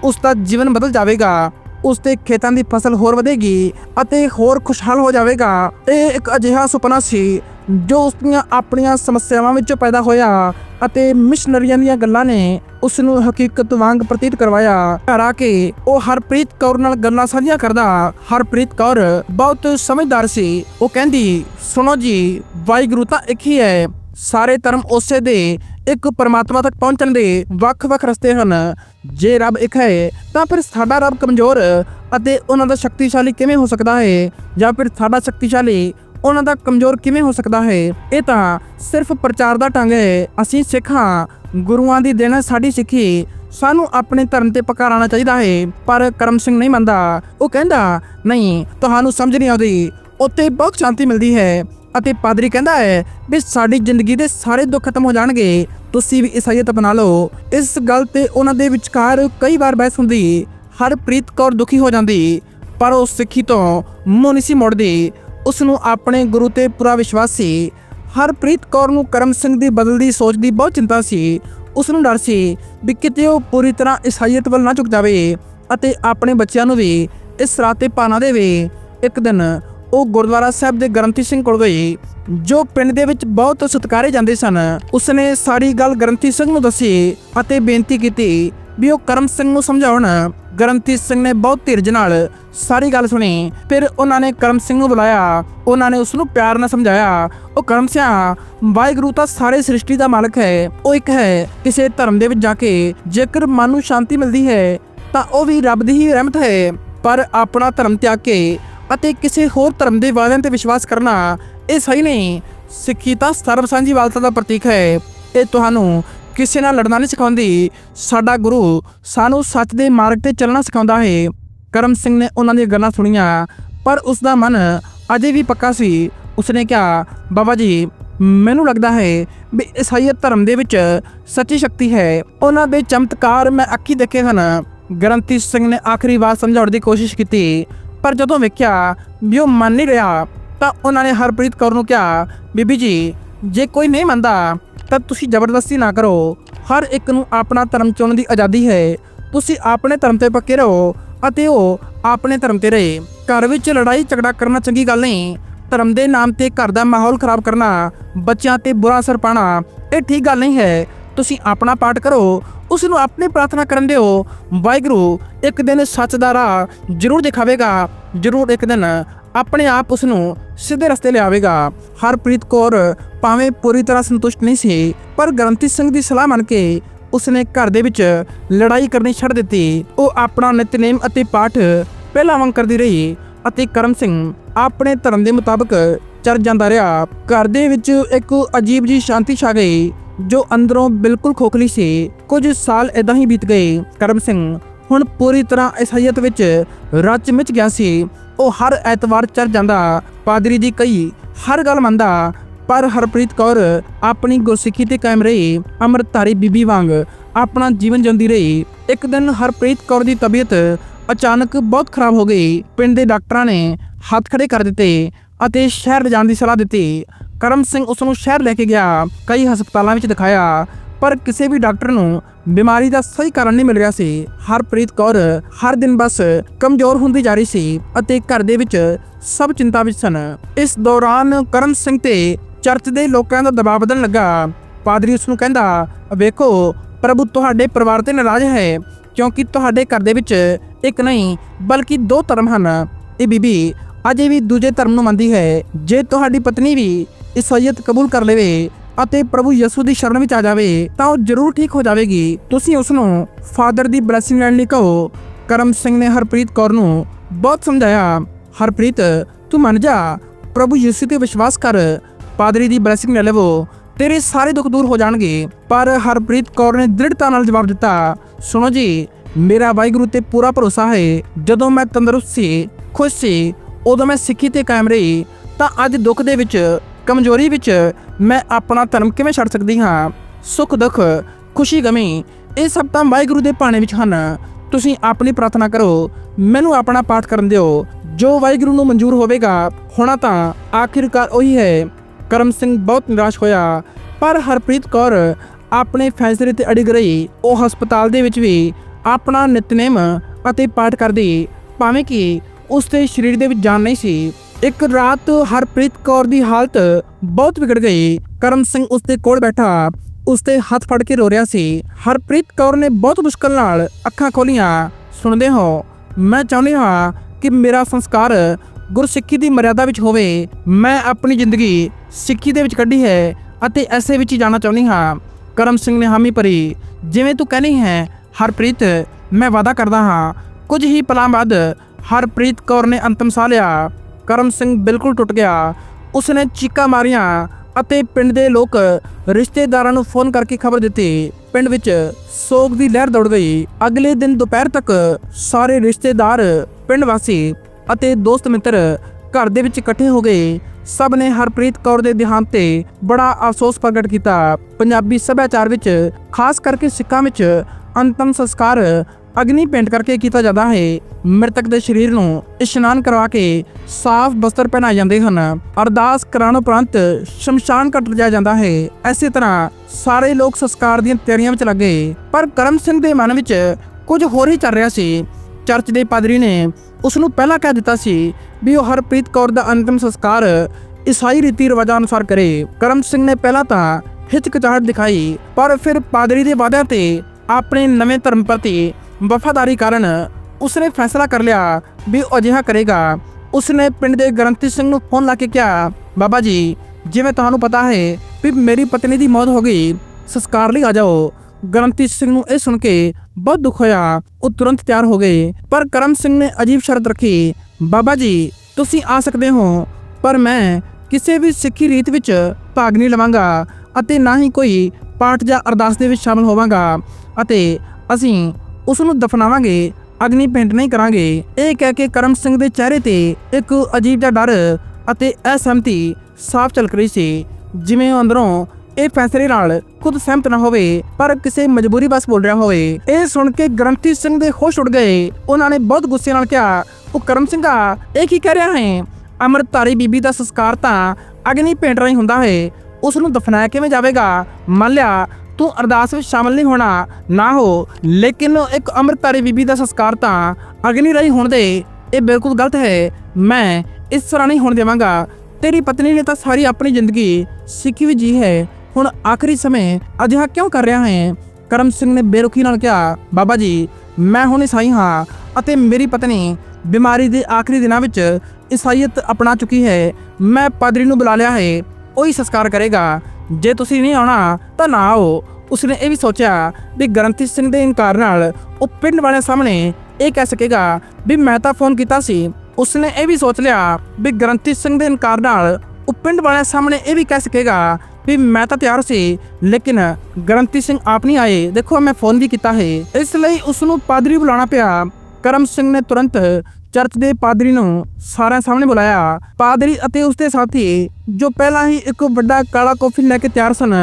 ਉਸ ਦਾ ਜੀਵਨ ਬਦਲ ਜਾਵੇਗਾ। ਉਸ ਦੇ ਖੇਤਾਂ ਦੀ ਫਸਲ ਹੋਰ ਵਧੇਗੀ ਅਤੇ ਹੋਰ ਖੁਸ਼ਹਾਲ ਹੋ ਜਾਵੇਗਾ। ਇਹ ਇੱਕ ਅਜਿਹਾ ਸੁਪਨਾ ਸੀ ਜੋ ਉਸ ਦੀਆਂ ਆਪਣੀਆਂ ਸਮੱਸਿਆਵਾਂ ਵਿੱਚੋਂ ਪੈਦਾ ਹੋਇਆ ਅਤੇ ਮਿਸ਼ਨਰੀਆਂ ਦੀਆਂ ਗੱਲਾਂ ਨੇ ਉਸ ਨੂੰ ਹਕੀਕਤ ਵਾਂਗ ਪ੍ਰਤੀਤ ਕਰਵਾਇਆ। ਘਰ ਆ ਕੇ ਉਹ ਹਰਪ੍ਰੀਤ ਕੌਰ ਨਾਲ ਗੱਲਾਂ ਸਾਂਝੀਆਂ ਕਰਦਾ। ਹਰਪ੍ਰੀਤ ਕੌਰ ਬਹੁਤ ਸਮਝਦਾਰ ਸੀ। ਉਹ ਕਹਿੰਦੀ, ਸੁਣੋ ਜੀ, ਵਾਹਿਗੁਰੂ ਤਾਂ ਇੱਕ ਹੀ ਹੈ। ਸਾਰੇ ਧਰਮ ਉਸੇ ਦੇ, ਇੱਕ ਪਰਮਾਤਮਾ ਤੱਕ ਪਹੁੰਚਣ ਦੇ ਵੱਖ-ਵੱਖ ਰਸਤੇ ਹਨ। ਜੇ ਰੱਬ ਇੱਕ ਹੈ, ਤਾਂ ਫਿਰ ਸਾਡਾ ਰੱਬ ਕਮਜ਼ੋਰ ਅਤੇ ਉਹਨਾਂ ਦਾ ਸ਼ਕਤੀਸ਼ਾਲੀ ਕਿਵੇਂ ਹੋ ਸਕਦਾ ਹੈ? ਜਾਂ ਫਿਰ ਸਾਡਾ ਸ਼ਕਤੀਸ਼ਾਲੀ ਉਹਨਾਂ ਦਾ ਕਮਜ਼ੋਰ ਕਿਵੇਂ ਹੋ ਸਕਦਾ ਹੈ? ਇਹ ਤਾਂ ਸਿਰਫ ਪ੍ਰਚਾਰ ਦਾ ਢੰਗ ਹੈ। ਅਸੀਂ ਸਿੱਖ ਹਾਂ ਗੁਰੂਆਂ ਦੀ ਦੇਣ ਸਾਡੀ ਸਿੱਖੀ। ਸਾਨੂੰ ਆਪਣੇ ਧਰਮ ਤੇ ਪੱਕਾ ਰਹਿਣਾ ਚਾਹੀਦਾ ਹੈ। ਪਰ ਕਰਮ ਸਿੰਘ ਨਹੀਂ ਮੰਨਦਾ। ਉਹ ਕਹਿੰਦਾ, ਨਹੀਂ, ਤੁਹਾਨੂੰ ਸਮਝ ਨਹੀਂ ਆਉਂਦੀ। ਉੱਥੇ ਬਹੁਤ ਸ਼ਾਂਤੀ ਮਿਲਦੀ ਹੈ ਅਤੇ ਪਾਦਰੀ ਕਹਿੰਦਾ ਹੈ ਵੀ ਸਾਡੀ ਜ਼ਿੰਦਗੀ ਦੇ ਸਾਰੇ ਦੁੱਖ ਖਤਮ ਹੋ ਜਾਣਗੇ। ਤੁਸੀਂ ਵੀ ਇਸਾਈਅਤ ਅਪਣਾ ਲਓ। ਇਸ ਗੱਲ ਤੇ ਉਹਨਾਂ ਦੇ ਵਿਚਕਾਰ ਕਈ ਵਾਰ ਬਹਿਸ ਹੁੰਦੀ। ਹਰਪ੍ਰੀਤ ਕੌਰ ਦੁਖੀ ਹੋ ਜਾਂਦੀ। ਪਰ ਉਹ ਸਿੱਖੀ ਤੋਂ ਮੂੰਹ ਨਹੀਂ ਸੀ ਮੋੜਦੀ। ਉਸ ਨੂੰ ਆਪਣੇ ਗੁਰੂ ਤੇ ਪੂਰਾ ਵਿਸ਼ਵਾਸ ਸੀ। ਹਰਪ੍ਰੀਤ ਕੌਰ ਨੂੰ ਕਰਮ ਸਿੰਘ ਦੀ ਬਦਲਦੀ ਸੋਚ ਦੀ ਬਹੁਤ ਚਿੰਤਾ ਸੀ। ਉਸ ਨੂੰ ਡਰ ਸੀ ਵੀ ਕਿਤੇ ਉਹ ਪੂਰੀ ਤਰ੍ਹਾਂ ਇਸਾਈਅਤ ਵੱਲ ਨਾ ਝੁਕ ਜਾਵੇ ਅਤੇ ਆਪਣੇ ਬੱਚਿਆਂ ਨੂੰ ਵੀ ਇਸ ਰਾਹ ਤੇ ਪਾਣਾ ਦੇਵੇ। ਇੱਕ ਦਿਨ ਉਹ ਗੁਰਦੁਆਰਾ ਸਾਹਿਬ ਦੇ ਗ੍ਰੰਥੀ ਸਿੰਘ ਕੋਲ ਗਈ, ਜੋ ਪਿੰਡ ਦੇ ਵਿੱਚ ਬਹੁਤ ਸਤਿਕਾਰੇ ਜਾਂਦੇ ਸਨ। ਉਸਨੇ ਸਾਰੀ ਗੱਲ ਗ੍ਰੰਥੀ ਸਿੰਘ ਨੂੰ ਦੱਸੀ ਅਤੇ ਬੇਨਤੀ ਕੀਤੀ ਵੀ ਉਹ ਕਰਮ ਸਿੰਘ ਨੂੰ ਸਮਝਾਉਣ, ਗ੍ਰੰਥੀ ਸਿੰਘ ਨੇ ਬਹੁਤ ਧੀਰਜ ਨਾਲ ਸਾਰੀ ਗੱਲ ਸੁਣੀ। ਫਿਰ ਉਹਨਾਂ ਨੇ ਕਰਮ ਸਿੰਘ ਨੂੰ ਬੁਲਾਇਆ, ਉਹਨਾਂ ਨੇ ਉਸ ਨੂੰ ਪਿਆਰ ਨਾਲ ਸਮਝਾਇਆ। ਉਹ ਕਰਮ ਸਿੰਘ ਵਾਹਿਗੁਰੂ ਤਾਂ ਸਾਰੇ ਸ੍ਰਿਸ਼ਟੀ ਦਾ ਮਾਲਕ ਹੈ। ਉਹ ਇੱਕ ਹੈ ਕਿਸੇ ਧਰਮ ਦੇ ਵਿੱਚ ਜਾ ਕੇ, ਜੇਕਰ ਮਨ ਨੂੰ ਸ਼ਾਂਤੀ ਮਿਲਦੀ ਹੈ, ਤਾਂ ਉਹ ਵੀ ਰੱਬ ਦੀ ਹੀ ਰਹਿਮਤ ਹੈ। ਪਰ ਆਪਣਾ ਧਰਮ ਤਿਆਗ ਕੇ ਅਤੇ ਕਿਸੇ ਹੋਰ ਧਰਮ ਦੇ ਵਾਅਦਿਆਂ ਤੇ ਵਿਸ਼ਵਾਸ ਕਰਨਾ, ਇਹ ਸਹੀ ਨਹੀਂ। ਸਿੱਖੀ ਤਾਂ ਸਰਬ ਸਾਂਝੀ ਵਾਲਤਾ ਦਾ ਪ੍ਰਤੀਕ ਹੈ। ਇਹ ਤੁਹਾਨੂੰ ਕਿਸੇ ਨਾਲ ਲੜਨਾ ਨਹੀਂ ਸਿਖਾਉਂਦੀ। ਸਾਡਾ ਗੁਰੂ ਸਾਨੂੰ ਸੱਚ ਦੇ ਮਾਰਗ ਤੇ ਚੱਲਣਾ ਸਿਖਾਉਂਦਾ ਹੈ। ਕਰਮ ਸਿੰਘ ਨੇ ਉਹਨਾਂ ਦੀਆਂ ਗੱਲਾਂ ਸੁਣੀਆਂ, ਪਰ ਉਸ ਦਾ ਮਨ ਅਜੇ ਵੀ ਪੱਕਾ ਸੀ। ਉਸਨੇ ਕਿਹਾ, ਬਾਬਾ ਜੀ, ਮੈਨੂੰ ਲੱਗਦਾ ਹੈ ਵੀ ਇਸਾਈਅਤ ਧਰਮ ਦੇ ਵਿੱਚ ਸੱਚੀ ਸ਼ਕਤੀ ਹੈ। ਉਹਨਾਂ ਦੇ ਚਮਤਕਾਰ ਮੈਂ ਅੱਖੀ ਦੇਖੇ ਹਨ। ਗ੍ਰੰਥੀ ਸਿੰਘ ਨੇ ਆਖਰੀ ਵਾਰ ਸਮਝਾਉਣ ਦੀ ਕੋਸ਼ਿਸ਼ ਕੀਤੀ, ਪਰ ਜਦੋਂ ਵੇਖਿਆ ਵੀ ਉਹ ਮੰਨ ਨਹੀਂ ਰਿਹਾ, ਤਾਂ ਉਹਨਾਂ ਨੇ ਹਰਪ੍ਰੀਤ ਕੌਰ ਨੂੰ ਕਿਹਾ, ਬੀਬੀ ਜੀ, ਜੇ ਕੋਈ ਨਹੀਂ ਮੰਨਦਾ ਤਾਂ ਤੁਸੀਂ ਜ਼ਬਰਦਸਤੀ ਨਾ ਕਰੋ। ਹਰ ਇੱਕ ਨੂੰ ਆਪਣਾ ਧਰਮ ਚੁਣਨ ਦੀ ਆਜ਼ਾਦੀ ਹੈ। ਤੁਸੀਂ ਆਪਣੇ ਧਰਮ ਤੇ ਪੱਕੇ ਰਹੋ ਅਤੇ ਉਹ ਆਪਣੇ ਧਰਮ ਤੇ ਰਹੇ। ਘਰ ਵਿੱਚ ਲੜਾਈ ਝਗੜਾ ਕਰਨਾ ਚੰਗੀ ਗੱਲ ਨਹੀਂ। ਧਰਮ ਦੇ ਨਾਮ ਤੇ ਘਰ ਦਾ ਮਾਹੌਲ ਖਰਾਬ ਕਰਨਾ, ਬੱਚਿਆਂ ਤੇ ਬੁਰਾ ਅਸਰ ਪਾਣਾ ਇਹ ਠੀਕ ਗੱਲ ਨਹੀਂ ਹੈ। ਤੁਸੀਂ ਆਪਣਾ ਪਾਠ ਕਰੋ, ਉਸ ਨੂੰ ਆਪਣੀ ਪ੍ਰਾਰਥਨਾ ਕਰਨ ਦਿਓ। ਵਾਹਿਗੁਰੂ, ਇੱਕ ਦਿਨ ਸੱਚ ਦਾ ਰਾਹ ਜ਼ਰੂਰ ਦਿਖਾਵੇਗਾ। ਜ਼ਰੂਰ ਇੱਕ ਦਿਨ ਆਪਣੇ ਆਪ ਉਸ ਨੂੰ ਸਿੱਧੇ ਰਸਤੇ ਲਿਆਵੇਗਾ। ਹਰਪ੍ਰੀਤ ਕੌਰ ਭਾਵੇਂ ਪੂਰੀ ਤਰ੍ਹਾਂ ਸੰਤੁਸ਼ਟ ਨਹੀਂ ਸੀ, ਪਰ ਗ੍ਰੰਥੀ ਸਿੰਘ ਦੀ ਸਲਾਹ ਮੰਨ ਕੇ ਉਸਨੇ ਘਰ ਦੇ ਵਿੱਚ ਲੜਾਈ ਕਰਨੀ ਛੱਡ ਦਿੱਤੀ। ਉਹ ਆਪਣਾ ਨਿਤਨੇਮ ਅਤੇ ਪਾਠ ਪਹਿਲਾਂ ਵਾਂਗ ਕਰਦੀ ਰਹੀ ਅਤੇ ਕਰਮ ਸਿੰਘ ਆਪਣੇ ਧਰਮ ਦੇ ਮੁਤਾਬਕ ਚੱਲ ਜਾਂਦਾ ਰਿਹਾ। ਘਰ ਦੇ ਵਿੱਚ ਇੱਕ ਅਜੀਬ ਜੀ ਸ਼ਾਂਤੀ ਛਾ ਗਈ, ਜੋ ਅੰਦਰੋਂ ਬਿਲਕੁਲ ਖੋਖਲੀ ਸੀ। ਕੁਝ ਸਾਲ ਇਦਾਂ ਹੀ ਬੀਤ ਗਏ। ਕਰਮ ਸਿੰਘ ਹੁਣ ਪੂਰੀ ਤਰ੍ਹਾਂ ਇਸਾਈਅਤ ਵਿੱਚ ਰਚ ਮਿਚ ਗਿਆ ਸੀ। ਉਹ ਹਰ ਐਤਵਾਰ ਚਰਚ ਜਾਂਦਾ। ਪਾਦਰੀ ਦੀ ਕਈ ਹਰ ਗੱਲ ਮੰਨਦਾ। ਪਰ ਹਰਪ੍ਰੀਤ ਕੌਰ ਆਪਣੀ ਗੁਰਸਿੱਖੀ ਤੇ ਕਾਇਮ ਰਹੀ। ਅੰਮ੍ਰਿਤਧਾਰੀ ਬੀਬੀ ਵਾਂਗ ਆਪਣਾ ਜੀਵਨ ਜਿਉਂਦੀ ਰਹੀ। ਇੱਕ ਦਿਨ ਹਰਪ੍ਰੀਤ ਕੌਰ ਦੀ ਤਬੀਅਤ ਅਚਾਨਕ ਬਹੁਤ ਖਰਾਬ ਹੋ ਗਈ। ਪਿੰਡ ਦੇ ਡਾਕਟਰਾਂ ਨੇ ਹੱਥ ਖੜੇ ਕਰ ਦਿੱਤੇ ਅਤੇ ਸ਼ਹਿਰ ਲਿਜਾਣ ਦੀ ਸਲਾਹ ਦਿੱਤੀ। ਕਰਮ ਸਿੰਘ ਉਸ ਨੂੰ ਸ਼ਹਿਰ ਲੈ ਕੇ ਗਿਆ। ਕਈ ਹਸਪਤਾਲਾਂ ਵਿੱਚ ਦਿਖਾਇਆ। ਪਰ ਕਿਸੇ ਵੀ ਡਾਕਟਰ ਨੂੰ ਬਿਮਾਰੀ ਦਾ ਸਹੀ ਕਾਰਨ ਨਹੀਂ ਮਿਲ ਰਿਹਾ ਸੀ। ਹਰਪ੍ਰੀਤ ਕੌਰ ਹਰ ਦਿਨ ਬਸ ਕਮਜ਼ੋਰ ਹੁੰਦੀ ਜਾ ਰਹੀ ਸੀ ਅਤੇ ਘਰ ਦੇ ਵਿੱਚ ਸਭ ਚਿੰਤਾ ਵਿੱਚ ਸਨ। ਇਸ ਦੌਰਾਨ ਕਰਨ ਸਿੰਘ ਤੇ ਚਰਚ ਦੇ ਲੋਕਾਂ ਦਾ ਦਬਾਅ ਵਧਣ ਲੱਗਾ। ਪਾਦਰੀ ਉਸ ਨੂੰ ਕਹਿੰਦਾ, ਵੇਖੋ, ਪ੍ਰਭੂ ਤੁਹਾਡੇ ਪਰਿਵਾਰ ਤੇ ਨਾਰਾਜ਼ ਹੈ, ਕਿਉਂਕਿ ਤੁਹਾਡੇ ਘਰ ਦੇ ਵਿੱਚ ਇੱਕ ਨਹੀਂ, ਬਲਕਿ ਦੋ ਧਰਮ ਹਨ। ਇਹ ਬੀਬੀ ਅਜੇ ਵੀ ਦੂਜੇ ਧਰਮ ਨੂੰ ਮੰਨਦੀ ਹੈ। ਜੇ ਤੁਹਾਡੀ ਪਤਨੀ ਵੀ ਇਸਾਈਅਤ ਕਬੂਲ ਕਰ ਲਵੇ ਅਤੇ ਪ੍ਰਭੂ ਯਿਸੂ ਦੀ ਸ਼ਰਨ ਵਿੱਚ ਆ ਜਾਵੇ, ਤਾਂ ਉਹ ਜ਼ਰੂਰ ਠੀਕ ਹੋ ਜਾਵੇਗੀ। ਤੁਸੀਂ ਉਸ ਨੂੰ ਫਾਦਰ ਦੀ ਬਲੇਸਿੰਗ ਲੈਣ ਲਈ ਕਹੋ ਕਰਮ ਸਿੰਘ ਨੇ ਹਰਪ੍ਰੀਤ ਕੌਰ ਨੂੰ ਬਹੁਤ ਸਮਝਾਇਆ, ਹਰਪ੍ਰੀਤ, ਤੂੰ ਮੰਨ ਜਾ। ਪ੍ਰਭੂ ਯਿਸੂ ਤੇ ਵਿਸ਼ਵਾਸ ਕਰ। ਪਾਦਰੀ ਦੀ ਬਲੇਸਿੰਗ ਲੈ ਲਵੋ। ਤੇਰੇ ਸਾਰੇ ਦੁੱਖ ਦੂਰ ਹੋ ਜਾਣਗੇ। ਪਰ ਹਰਪ੍ਰੀਤ ਕੌਰ ਨੇ ਦ੍ਰਿੜਤਾ ਨਾਲ ਜਵਾਬ ਦਿੱਤਾ, ਸੁਣੋ ਜੀ, ਮੇਰਾ ਵਾਹਿਗੁਰੂ ਤੇ ਪੂਰਾ ਭਰੋਸਾ ਹੈ, ਜਦੋਂ ਮੈਂ ਤੰਦਰੁਸਤ ਸੀ, ਖੁਸ਼ ਸੀ, ਉਦੋਂ ਮੈਂ ਸਿੱਖੀ ਤੇ ਕਾਇਮ ਰਹੀ, ਤਾਂ ਅੱਜ ਦੁੱਖ ਦੇ ਵਿੱਚ ਕਮਜ਼ੋਰੀ ਵਿੱਚ ਮੈਂ ਆਪਣਾ ਧਰਮ ਕਿਵੇਂ ਛੱਡ ਸਕਦੀ ਹਾਂ? ਸੁੱਖ, ਦੁੱਖ, ਖੁਸ਼ੀ, ਗਮੀ, ਇਹ ਸਭ ਤਾਂ ਵਾਹਿਗੁਰੂ ਦੇ ਭਾਣੇ ਵਿੱਚ ਹਨ। ਤੁਸੀਂ ਆਪਣੀ ਪ੍ਰਾਰਥਨਾ ਕਰੋ, ਮੈਨੂੰ ਆਪਣਾ ਪਾਠ ਕਰਨ ਦਿਓ। ਜੋ ਵਾਹਿਗੁਰੂ ਨੂੰ ਮਨਜ਼ੂਰ ਹੋਵੇਗਾ, ਹੋਣਾ ਤਾਂ ਆਖਿਰਕਾਰ ਉਹੀ ਹੈ। ਕਰਮ ਸਿੰਘ ਬਹੁਤ ਨਿਰਾਸ਼ ਹੋਇਆ, ਪਰ ਹਰਪ੍ਰੀਤ ਕੌਰ ਆਪਣੇ ਫੈਸਲੇ ਤੇ ਅੜਿਗ ਰਹੀ। ਉਹ ਹਸਪਤਾਲ ਦੇ ਵਿੱਚ ਵੀ ਆਪਣਾ ਨਿਤਨੇਮ ਅਤੇ ਪਾਠ ਕਰਦੀ, ਭਾਵੇਂ ਕਿ ਉਸ ਦੇ ਸਰੀਰ ਦੇ ਵਿੱਚ ਜਾਨ ਨਹੀਂ ਸੀ। ਇੱਕ ਰਾਤ ਹਰਪ੍ਰੀਤ ਕੌਰ ਦੀ ਹਾਲਤ ਬਹੁਤ ਵਿਗੜ ਗਈ। ਕਰਮ ਸਿੰਘ ਉਸ ਦੇ ਕੋਲ ਬੈਠਾ। ਉਸ ਦੇ ਹੱਥ ਫੜ ਕੇ ਰੋ ਰਿਹਾ ਸੀ। ਹਰਪ੍ਰੀਤ ਕੌਰ ਨੇ ਬਹੁਤ ਮੁਸ਼ਕਲ ਨਾਲ ਅੱਖਾਂ ਖੋਲੀਆਂ। ਸੁਣਦੇ ਹੋ, ਮੈਂ ਚਾਹੁੰਦੀ ਹਾਂ ਕਿ ਮੇਰਾ ਸੰਸਕਾਰ ਗੁਰਸਿੱਖੀ ਦੀ ਮਰਿਆਦਾ ਵਿੱਚ ਹੋਵੇ। ਮੈਂ ਆਪਣੀ ਜ਼ਿੰਦਗੀ ਸਿੱਖੀ ਦੇ ਵਿੱਚ ਕੱਢੀ ਹੈ ਅਤੇ ਐਸੇ ਵਿੱਚ ਹੀ ਜਾਣਾ ਚਾਹੁੰਦੀ ਹਾਂ। ਕਰਮ ਸਿੰਘ ਨੇ ਹਾਮੀ ਭਰੀ। ਜਿਵੇਂ ਤੂੰ ਕਹਿਣੀ ਹੈ, ਹਰਪ੍ਰੀਤ, ਮੈਂ ਵਾਅਦਾ ਕਰਦਾ ਹਾਂ। ਕੁਝ ਹੀ ਪਲਾਂ ਬਾਅਦ ਹਰਪ੍ਰੀਤ ਕੌਰ ਨੇ ਅੰਤਮ ਸਾਹ ਲਿਆ। ਕਰਮ ਸਿੰਘ ਬਿਲਕੁਲ ਟੁੱਟ ਗਿਆ। ਉਸਨੇ ਚੀਕਾਂ ਮਾਰੀਆਂ ਅਤੇ ਪਿੰਡ ਦੇ ਲੋਕ ਰਿਸ਼ਤੇਦਾਰਾਂ ਨੂੰ ਫੋਨ ਕਰਕੇ ਖਬਰ ਦਿੱਤੀ। ਪਿੰਡ ਵਿੱਚ ਸੋਗ ਦੀ ਲਹਿਰ ਦੌੜ ਗਈ। ਅਗਲੇ ਦਿਨ ਦੁਪਹਿਰ ਤੱਕ ਸਾਰੇ ਰਿਸ਼ਤੇਦਾਰ, ਪਿੰਡ ਵਾਸੀ ਅਤੇ ਦੋਸਤ ਮਿੱਤਰ ਘਰ ਦੇ ਵਿੱਚ ਇਕੱਠੇ ਹੋ ਗਏ। ਸਭ ਨੇ ਹਰਪ੍ਰੀਤ ਕੌਰ ਦੇ ਦੇਹਾਂਤ ਤੇ ਬੜਾ ਅਫਸੋਸ ਪ੍ਰਗਟ ਕੀਤਾ। ਪੰਜਾਬੀ ਸੱਭਿਆਚਾਰ ਵਿੱਚ, ਖਾਸ ਕਰਕੇ ਸਿੱਖਾਂ ਵਿੱਚ ਅੰਤਮ ਸੰਸਕਾਰ ਅਗਨੀ ਪੇਂਟ ਕਰਕੇ ਕੀਤਾ ਜਾਂਦਾ ਹੈ। ਮ੍ਰਿਤਕ ਦੇ ਸਰੀਰ ਨੂੰ ਇਸ਼ਨਾਨ ਕਰਵਾ ਕੇ ਸਾਫ਼ ਬਸਤਰ ਪਹਿਨਾਏ ਜਾਂਦੇ ਹਨ। ਅਰਦਾਸ ਕਰਾਉਣ ਉਪਰੰਤ ਸ਼ਮਸ਼ਾਨ ਘਾਟ ਲਿਜਾਇਆ ਜਾਂਦਾ ਹੈ। ਐਸੇ ਤਰ੍ਹਾਂ ਸਾਰੇ ਲੋਕ ਸੰਸਕਾਰ ਦੀਆਂ ਤਿਆਰੀਆਂ ਵਿੱਚ ਲੱਗੇ। ਪਰ ਕਰਮ ਸਿੰਘ ਦੇ ਮਨ ਵਿੱਚ ਕੁਝ ਹੋਰ ਹੀ ਚੱਲ ਰਿਹਾ ਸੀ। ਚਰਚ ਦੇ ਪਾਦਰੀ ਨੇ ਉਸ ਨੂੰ ਪਹਿਲਾਂ ਕਹਿ ਦਿੱਤਾ ਸੀ ਵੀ ਉਹ ਹਰਪ੍ਰੀਤ ਕੌਰ ਦਾ ਅੰਤਮ ਸੰਸਕਾਰ ਈਸਾਈ ਰੀਤੀ ਰਿਵਾਜਾਂ ਅਨੁਸਾਰ ਕਰੇ। ਕਰਮ ਸਿੰਘ ਨੇ ਪਹਿਲਾਂ ਤਾਂ ਹਿਚਕਚਾਹਟ ਦਿਖਾਈ, ਪਰ ਫਿਰ ਪਾਦਰੀ ਦੇ ਵਾਅਦਿਆਂ ਤੇ ਆਪਣੇ ਨਵੇਂ ਧਰਮ ਪ੍ਰਤੀ ਵਫਾਦਾਰੀ ਕਾਰਨ ਉਸਨੇ ਫੈਸਲਾ ਕਰ ਲਿਆ ਵੀ ਉਹ ਅਜਿਹਾ ਕਰੇਗਾ। ਉਸਨੇ ਪਿੰਡ ਦੇ ਗ੍ਰੰਥੀ ਸਿੰਘ ਨੂੰ ਫੋਨ ਲਾ ਕੇ ਕਿਹਾ, ਬਾਬਾ ਜੀ, ਜਿਵੇਂ ਤੁਹਾਨੂੰ ਪਤਾ ਹੈ ਵੀ ਮੇਰੀ ਪਤਨੀ ਦੀ ਮੌਤ ਹੋ ਗਈ, ਸੰਸਕਾਰ ਲਈ ਆ ਜਾਓ। ਗ੍ਰੰਥੀ ਸਿੰਘ ਨੂੰ ਇਹ ਸੁਣ ਕੇ ਬਹੁਤ ਦੁੱਖ ਹੋਇਆ। ਉਹ ਤੁਰੰਤ ਤਿਆਰ ਹੋ ਗਏ। ਪਰ ਕਰਮ ਸਿੰਘ ਨੇ ਅਜੀਬ ਸ਼ਰਤ ਰੱਖੀ, ਬਾਬਾ ਜੀ, ਤੁਸੀਂ ਆ ਸਕਦੇ ਹੋ, ਪਰ ਮੈਂ ਕਿਸੇ ਵੀ ਸਿੱਖੀ ਰੀਤ ਵਿੱਚ ਭਾਗ ਨਹੀਂ ਲਵਾਂਗਾ ਅਤੇ ਨਾ ਹੀ ਕੋਈ ਪਾਠ ਜਾਂ ਅਰਦਾਸ ਦੇ ਵਿੱਚ ਸ਼ਾਮਲ ਹੋਵਾਂਗਾ ਅਤੇ ਅਸੀਂ ਉਸ ਨੂੰ ਦਫਨਾਵਾਂਗੇ, ਅਗਨੀ ਪੇਂਟ ਨਹੀਂ ਕਰਾਂਗੇ। ਇਹ ਕਹਿ ਕੇ ਕਰਮ ਸਿੰਘ ਦੇ ਚਿਹਰੇ ਤੇ ਇੱਕ ਅਜੀਬ ਜਿਹਾ ਡਰ ਅਤੇ ਅਸਹਿਮਤੀ ਸਾਫ਼ ਝਲਕ ਰਹੀ ਸੀ। ਜਿਵੇਂ ਉਹ ਅੰਦਰੋਂ ਇਹ ਫੈਸਲੇ ਨਾਲ ਖੁਦ ਸਹਿਮਤ ਨਾ ਹੋਵੇ, ਪਰ ਕਿਸੇ ਮਜਬੂਰੀ ਬਸ ਬੋਲ ਰਿਹਾ ਹੋਵੇ। ਇਹ ਸੁਣ ਕੇ ਗ੍ਰੰਥੀ ਸਿੰਘ ਦੇ ਹੋਸ਼ ਉੱਡ ਗਏ। ਉਹਨਾਂ ਨੇ ਬਹੁਤ ਗੁੱਸੇ ਨਾਲ ਕਿਹਾ, ਉਹ ਕਰਮ ਸਿੰਘਾ, ਇਹ ਕੀ ਕਹਿ ਰਿਹਾ ਹੈ? ਅੰਮ੍ਰਿਤਧਾਰੀ ਬੀਬੀ ਦਾ ਸੰਸਕਾਰ ਤਾਂ ਅਗਨੀ ਪੇਂਟ ਰਾਹੀਂ ਹੁੰਦਾ ਹੈ। ਉਸ ਨੂੰ ਦਫਨਾਇਆ ਕਿਵੇਂ ਜਾਵੇਗਾ? ਮੰਨ ਲਿਆ, ਤੂੰ ਅਰਦਾਸ ਵਿੱਚ ਸ਼ਾਮਲ ਨਹੀਂ ਹੋਣਾ, ਨਾ ਹੋ, ਲੇਕਿਨ ਇੱਕ ਅੰਮ੍ਰਿਤਧਾਰੀ ਬੀਬੀ ਦਾ ਸੰਸਕਾਰ ਤਾਂ ਅਗਨੀ ਰਾਹੀਂ ਹੋਣ ਦੇ, ਇਹ ਬਿਲਕੁਲ ਗਲਤ ਹੈ। ਮੈਂ ਇਸ ਤਰ੍ਹਾਂ ਨਹੀਂ ਹੋਣ ਦੇਵਾਂਗਾ। ਤੇਰੀ ਪਤਨੀ ਨੇ ਤਾਂ ਸਾਰੀ ਆਪਣੀ ਜ਼ਿੰਦਗੀ ਸਿੱਖੀ ਵੀ ਜੀ ਹੈ। ਹੁਣ ਆਖਰੀ ਸਮੇਂ ਅਜਿਹਾ ਕਿਉਂ ਕਰ ਰਿਹਾ ਹੈ? ਕਰਮ ਸਿੰਘ ਨੇ ਬੇਰੁਖੀ ਨਾਲ ਕਿਹਾ, ਬਾਬਾ ਜੀ, ਮੈਂ ਹੁਣ ਈਸਾਈ ਹਾਂ ਅਤੇ ਮੇਰੀ ਪਤਨੀ ਬਿਮਾਰੀ ਦੇ ਆਖਰੀ ਦਿਨਾਂ ਵਿੱਚ ਈਸਾਈਅਤ ਅਪਣਾ ਚੁੱਕੀ ਹੈ। ਮੈਂ ਪਾਦਰੀ ਨੂੰ ਬੁਲਾ ਲਿਆ ਹੈ। ਉਹੀ ਸੰਸਕਾਰ ਕਰੇਗਾ। ਜੇ ਤੁਸੀਂ ਨਹੀਂ ਆਉਣਾ, ਤਾਂ ਨਾ ਆਓ। ਉਸਨੇ ਇਹ ਵੀ ਸੋਚਿਆ ਵੀ ਗ੍ਰੰਥੀ ਸਿੰਘ ਦੇ ਇਨਕਾਰ ਨਾਲ ਉਹ ਪਿੰਡ ਵਾਲਿਆਂ ਸਾਹਮਣੇ ਇਹ ਕਹਿ ਸਕੇਗਾ ਵੀ ਮੈਂ ਤਾਂ ਫੋਨ ਕੀਤਾ ਸੀ। ਉਸਨੇ ਇਹ ਵੀ ਸੋਚ ਲਿਆ ਵੀ ਗ੍ਰੰਥੀ ਸਿੰਘ ਦੇ ਇਨਕਾਰ ਨਾਲ ਉਹ ਪਿੰਡ ਵਾਲਿਆਂ ਸਾਹਮਣੇ ਇਹ ਵੀ ਕਹਿ ਸਕੇਗਾ ਵੀ ਮੈਂ ਤਾਂ ਤਿਆਰ ਸੀ, ਲੇਕਿਨ ਗ੍ਰੰਥੀ ਸਿੰਘ ਆਪ ਨਹੀਂ ਆਏ। ਦੇਖੋ, ਮੈਂ ਫੋਨ ਵੀ ਕੀਤਾ ਹੈ। ਇਸ ਲਈ ਉਸ ਨੂੰ ਪਾਦਰੀ ਬੁਲਾਉਣਾ ਪਿਆ। ਕਰਮ ਸਿੰਘ ਨੇ ਤੁਰੰਤ ਚਰਚ ਦੇ ਪਾਦਰੀ ਨੂੰ ਸਾਰਿਆਂ ਸਾਹਮਣੇ ਬੁਲਾਇਆ। ਪਾਦਰੀ ਅਤੇ ਉਸਦੇ ਸਾਥੀ, ਜੋ ਪਹਿਲਾਂ ਹੀ ਇੱਕ ਵੱਡਾ ਕਾਲਾ ਕੋਫੀ ਲੈ ਕੇ ਤਿਆਰ ਸਨ,